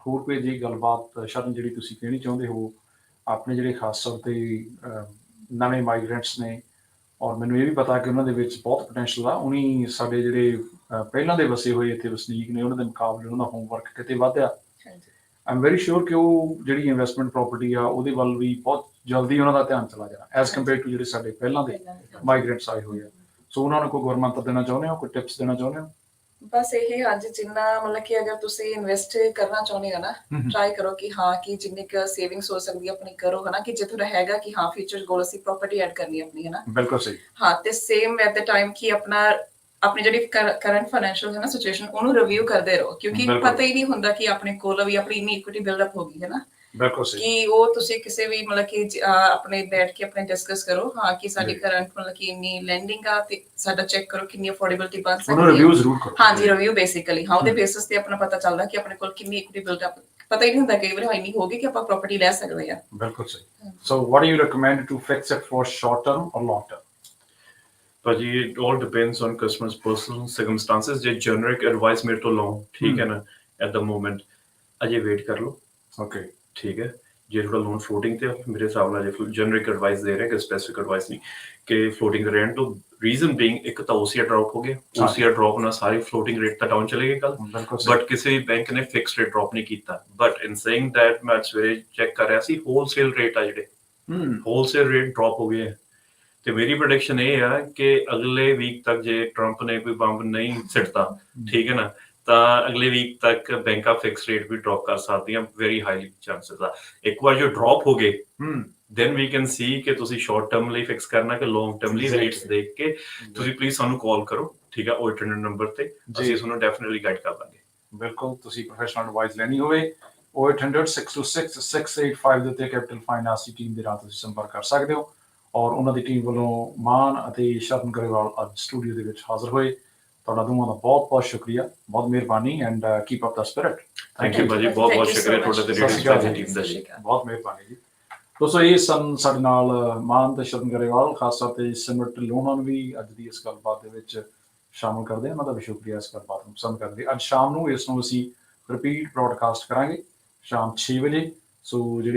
ਹੋਰ ਕੋਈ ਜੀ ਗੱਲਬਾਤ ਸ਼ਰਨ ਜਿਹੜੀ ਤੁਸੀਂ ਕਹਿਣੀ ਚਾਹੁੰਦੇ ਹੋ ਆਪਣੇ ਜਿਹੜੇ ਖਾਸ ਤੌਰ ਤੇ ਨਵੇਂ ਮਾਈਗ੍ਰੈਂਟਸ ਨੇ ਔਰ ਮੈਨੂੰ ਇਹ ਵੀ ਪਤਾ ਕਿ ਉਹਨਾਂ ਦੇ ਵਿੱਚ ਬਹੁਤ ਪੋਟੈਂਸ਼ੀਅਲ ਆ। ਉਨੀ ਸਾਡੇ ਜਿਹੜੇ ਪਹਿਲਾਂ ਦੇ ਵਸੇ ਹੋਏ ਇੱਥੇ ਵਸਨੀਕ ਨੇ ਉਹਨਾਂ ਦੇ ਮੁਕਾਬਲੇ ਉਹਨਾਂ ਦਾ ਹੋਮਵਰਕ ਕਿਤੇ ਵਧਿਆ। ਹਾਂਜੀ। ਆਮ ਵੈਰੀ ਸ਼ੋਰ ਕਿ ਉਹ ਜਿਹੜੀ ਇਨਵੈਸਟਮੈਂਟ ਪ੍ਰਾਪਰਟੀ ਆ ਉਹਦੇ ਵੱਲ ਵੀ ਬਹੁਤ ਜਲਦੀ ਉਹਨਾਂ ਦਾ ਧਿਆਨ ਚਲਾ ਜਾਣਾ ਐਸ ਕੰਪੇਅਰ ਟੂ ਜਿਹੜੇ ਸਾਡੇ ਪਹਿਲਾਂ ਦੇ ਮਾਈਗ੍ਰੈਂਟਸ ਆਏ ਹੋਏ ਆ। ਸੋ ਉਹਨਾਂ ਨੂੰ ਕੋਈ ਗਵਰਨਮੈਂਟ ਦੇਣਾ ਚਾਹੁੰਦੇ ਹੋ ਕੋਈ ਟਿਪਸ ਦੇਣਾ ਚਾਹੁੰਦੇ ਹੋ? ਬਸ ਇਹ ਅੱਜ ਜਿੰਨਾ ਮਤਲਬ ਕਿ ਅਗਰ ਤੁਸੀਂ ਇਨਵੈਸਟ ਕਰਨਾ ਚਾਹੁੰਦੇ ਹੋ ਨਾ। ਟਰਾਈ ਕਰੋ ਕਿ ਹਾਂ ਕਿ ਜਿੰਨੀ ਕੁ ਸੇਵਿੰਗਸ ਹੋ ਸਕਦੀ ਹੈ ਆਪਣੀ ਕਰੋ ਹਨਾ ਕਿ ਜੇ ਤੁਹਾਡਾ ਹੈਗਾ ਕਿ ਹਾਂ ਫਿਊਚਰ ਗੋਲ ਅਸੀਂ ਪ੍ਰਾਪਰਟੀ ਐਡ ਕਰਨੀ ਆਪਣੀ ਹਨਾ ਬਿਲਕੁਲ ਸਹੀ ਹਾਂ ਤੇ ਸੇਮ ਐਟ ਦ ਟਾਈਮ ਕਿ ਆਪਣਾ ਆਪਣੀ ਜਿਹੜੀ ਕਰੰਟ ਫਾਈਨੈਂਸ਼ੀਅਲ ਹੈ ਨਾ ਸਿਚੁਏਸ਼ਨ ਉਹਨੂੰ ਰਿਵਿਊ ਕਰਦੇ ਰਹੋ ਕਿਉਂਕਿ। ਪਤਾ ਹੀ ਨਹੀਂ ਹੁੰਦਾ ਕਿ ਆਪਣੇ ਕੋਲ ਵੀ ਆਪਣੀ ਇੰਨੀ ਇਕੁਇਟੀ ਬਿਲਡ ਅਪ ਹੋ ਗਈ ਹੈ ਨਾ ਬਿਲਕੁਲ ਸਹੀ। ਕਿ ਉਹ ਤੁਸੀਂ ਕਿਸੇ ਵੀ ਮਤਲਬ ਕਿ ਆਪਣੇ ਬੈਠ ਕੇ ਆਪਣੇ ਡਿਸਕਸ ਕਰੋ ਹਾਂ ਕਿ ਸਾਡੀ ਕਰੰਟ ਮਤਲਬ ਕਿ ਇੰਨੀ ਲੈਂਡਿੰਗ ਆ ਤੇ ਸਾਡਾ ਚੈੱਕ ਕਰੋ ਕਿੰਨੀ ਅਫੋਰਡੇਬਿਲਟੀ ਬਣ ਸਕਦੀ ਹੈ। ਉਹਨੂੰ ਰਿਵਿਊ ਜ਼ਰੂਰ ਕਰੋ। ਹਾਂ ਜੀ ਰਿਵਿਊ ਬੇਸਿਕਲੀ ਹਾਂ ਉਹਦੇ ਬੇਸਿਸ ਤੇ ਆਪਣਾ ਪਤਾ ਚੱਲਦਾ ਕਿ ਆਪਣੇ ਕੋਲ ਕਿੰਨੀ ਇਕੁਇਟੀ ਬਿਲਡ ਅਪ ਪਤਾ ਹੀ ਨਹੀਂ ਹੁੰਦਾ ਕਈ ਵਾਰ ਹਾਈ ਹੋ ਗਈ ਕਿ ਆਪਾਂ ਪ੍ਰਾਪਰਟੀ ਲੈ ਸਕਦੇ ਆ ਬਿਲਕੁਲ ਸਹੀ। So what do you recommend to fix it for short term or long term ਭਾਜੀ it all depends on customer's personal circumstances ਜੇ ਜਨਰਿਕ ਐਡਵਾਈਸ ਮੇਰੇ ਤੋਂ ਲਓ ਠੀਕ ਹੈ ਨਾ ਐਟ ਦ ਮੋਮੈਂਟ ਅਜੇ ਵੇਟ ਕਰ ਲਓ। ਓਕੇ ਠੀਕ ਹੈ। ਜੇ ਤੁਹਾਡਾ ਲੋਨ ਫਲੋਟਿੰਗ ਤੇ ਮੇਰੇ ਹਿਸਾਬ ਨਾਲ ਜੇ ਜਨਰਿਕ ਐਡਵਾਈਸ ਦੇ ਰਹੇ ਕਿ ਸਪੈਸਿਫਿਕ ਐਡਵਾਈਸ ਨਹੀਂ ਕਿ ਫਲੋਟਿੰਗ ਰਹਿਣ ਤੋਂ ਰੀਜ਼ਨ ਬੀਇੰਗ ਇੱਕ ਤਾਂ OCR ਡ੍ਰੌਪ ਹੋ ਗਿਆ। OCR ਡ੍ਰੌਪ ਨਾਲ ਸਾਰੇ ਫਲੋਟਿੰਗ ਰੇਟ ਤਾਂ ਡਾਊਨ ਚਲੇ ਗਏ ਕੱਲ ਬਟ ਕਿਸੇ ਵੀ ਬੈਂਕ ਨੇ ਫਿਕਸ ਰੇਟ ਡ੍ਰੌਪ ਨਹੀਂ ਕੀਤਾ। ਬਟ ਇਨ ਸੇਇੰਗ ਥੈਟ ਮੈਂ ਸਵੇਰੇ ਚੈੱਕ ਕਰ ਰਿਹਾ ਸੀ ਹੋਲਸੇਲ ਰੇਟ ਆ ਜਿਹੜੇ। ਹਮ ਹੋਲਸੇਲ ਰੇਟ ਡ੍ਰੌਪ ਹੋ ਗਏ। ਤੇ ਮੇਰੀ ਪ੍ਰੈਡਿਕਸ਼ਨ ਇਹ ਆ ਕਿ ਅਗਲੇ ਵੀਕ ਤੱਕ ਜੇ ਟਰੰਪ ਨੇ ਕੋਈ ਬੰਬ ਨਹੀਂ ਸਿੱਟਦਾ ਠੀਕ ਹੈ ਨਾ ਤਾਂ ਅਗਲੇ ਵੀਕ ਤੱਕ ਬੈਂਕਾਂ ਫਿਕਸ ਰੇਟ ਵੀ ਡ੍ਰੌਪ ਕਰ ਸਕਦੀਆਂ ਵੈਰੀ ਹਾਈਲੀ ਚਾਂਸਸ ਆ। ਇੱਕ ਵਾਰ ਜੋ ਡ੍ਰੌਪ ਹੋ ਗਏ ਹਮ ਦੈਨ ਵੀ ਕੈਨ ਸੀ ਕਿ ਤੁਸੀਂ ਸ਼ਾਰਟ ਟਰਮ ਲਈ ਫਿਕਸ ਕਰਨਾ ਕਿ ਲੌਂਗ ਟਰਮ ਲਈ. ਰੇਟਸ ਦੇਖ ਕੇ ਤੁਸੀਂ ਪਲੀਜ਼ ਸਾਨੂੰ ਕਾਲ ਕਰੋ ਠੀਕ ਆ ਉਹ ਇੰਟਰਨੈਟ ਨੰਬਰ ਤੇ ਅਸੀਂ ਤੁਹਾਨੂੰ ਡੈਫੀਨਿਟਲੀ ਗਾਈਡ ਕਰ ਦਾਂਗੇ। ਬਿਲਕੁਲ ਤੁਸੀਂ ਪ੍ਰੋਫੈਸ਼ਨਲ ਐਡਵਾਈਸ ਲੈਣੀ ਹੋਵੇ 0800 626 685 ਦੇ ਉੱਤੇ ਕੈਪੀਟਲ ਫਾਈਨਾਂਸ ਦੀ ਟੀਮ ਦੇ ਨਾਲ ਤੁਸੀਂ ਸੰਪਰਕ ਕਰ ਸਕਦੇ ਹੋ। ਔਰ ਉਹਨਾਂ ਦੀ ਟੀਮ ਵੱਲੋਂ ਮਾਨ ਅਤੇ ਸ਼ਰਨ ਗਰੇਵਾਲ ਅੱਜ ਸਟੂਡੀਓ ਦੇ ਵਿੱਚ ਹਾਜ਼ਰ ਹੋਏ। ਤੁਹਾਡਾ ਦੋਵਾਂ ਦਾ ਬਹੁਤ ਬਹੁਤ ਸ਼ੁਕਰੀਆ ਬਹੁਤ ਮਿਹਰਬਾਨੀ and keep up the spirit thank you ਭਾਜੀ ਬਹੁਤ ਬਹੁਤ ਸ਼ੁਕਰੀਆ. ਤੁਹਾਡਾ ਤੇ ਰੇਡੀਓ ਜੀ। ਟੀਮ ਦਾ ਅਕਾਲ। ਬਹੁਤ ਮਿਹਰਬਾਨੀ ਜੀ। ਦੋਸਤੋ ਇਹ ਸਨ ਸਾਡੇ ਨਾਲ ਮਾਨ ਤੇ ਸ਼ਰਨ ਗਰੇਵਾਲ ਖਾਸ ਤੌਰ ਤੇ ਸਿਮਰਤ ਢਿੱਲੋਂ ਉਹਨਾਂ ਨੂੰ ਵੀ ਅੱਜ ਦੀ ਇਸ ਗੱਲਬਾਤ ਦੇ ਵਿੱਚ ਸ਼ਾਮਲ ਕਰਦੇ ਹਾਂ। ਉਹਨਾਂ ਦਾ ਵੀ ਸ਼ੁਕਰੀਆ ਇਸ ਗੱਲਬਾਤ ਨੂੰ ਪਸੰਦ ਲਈ ਅੱਜ ਸ਼ਾਮ ਨੂੰ ਇਸ ਨੂੰ ਅਸੀਂ ਰਿਪੀਟ ਬ੍ਰੌਡਕਾਸਟ ਕਰਾਂਗੇ। ਸ਼ਾਮ 6 ਵਜੇ। ਸੋ ਜਿਹੜੇ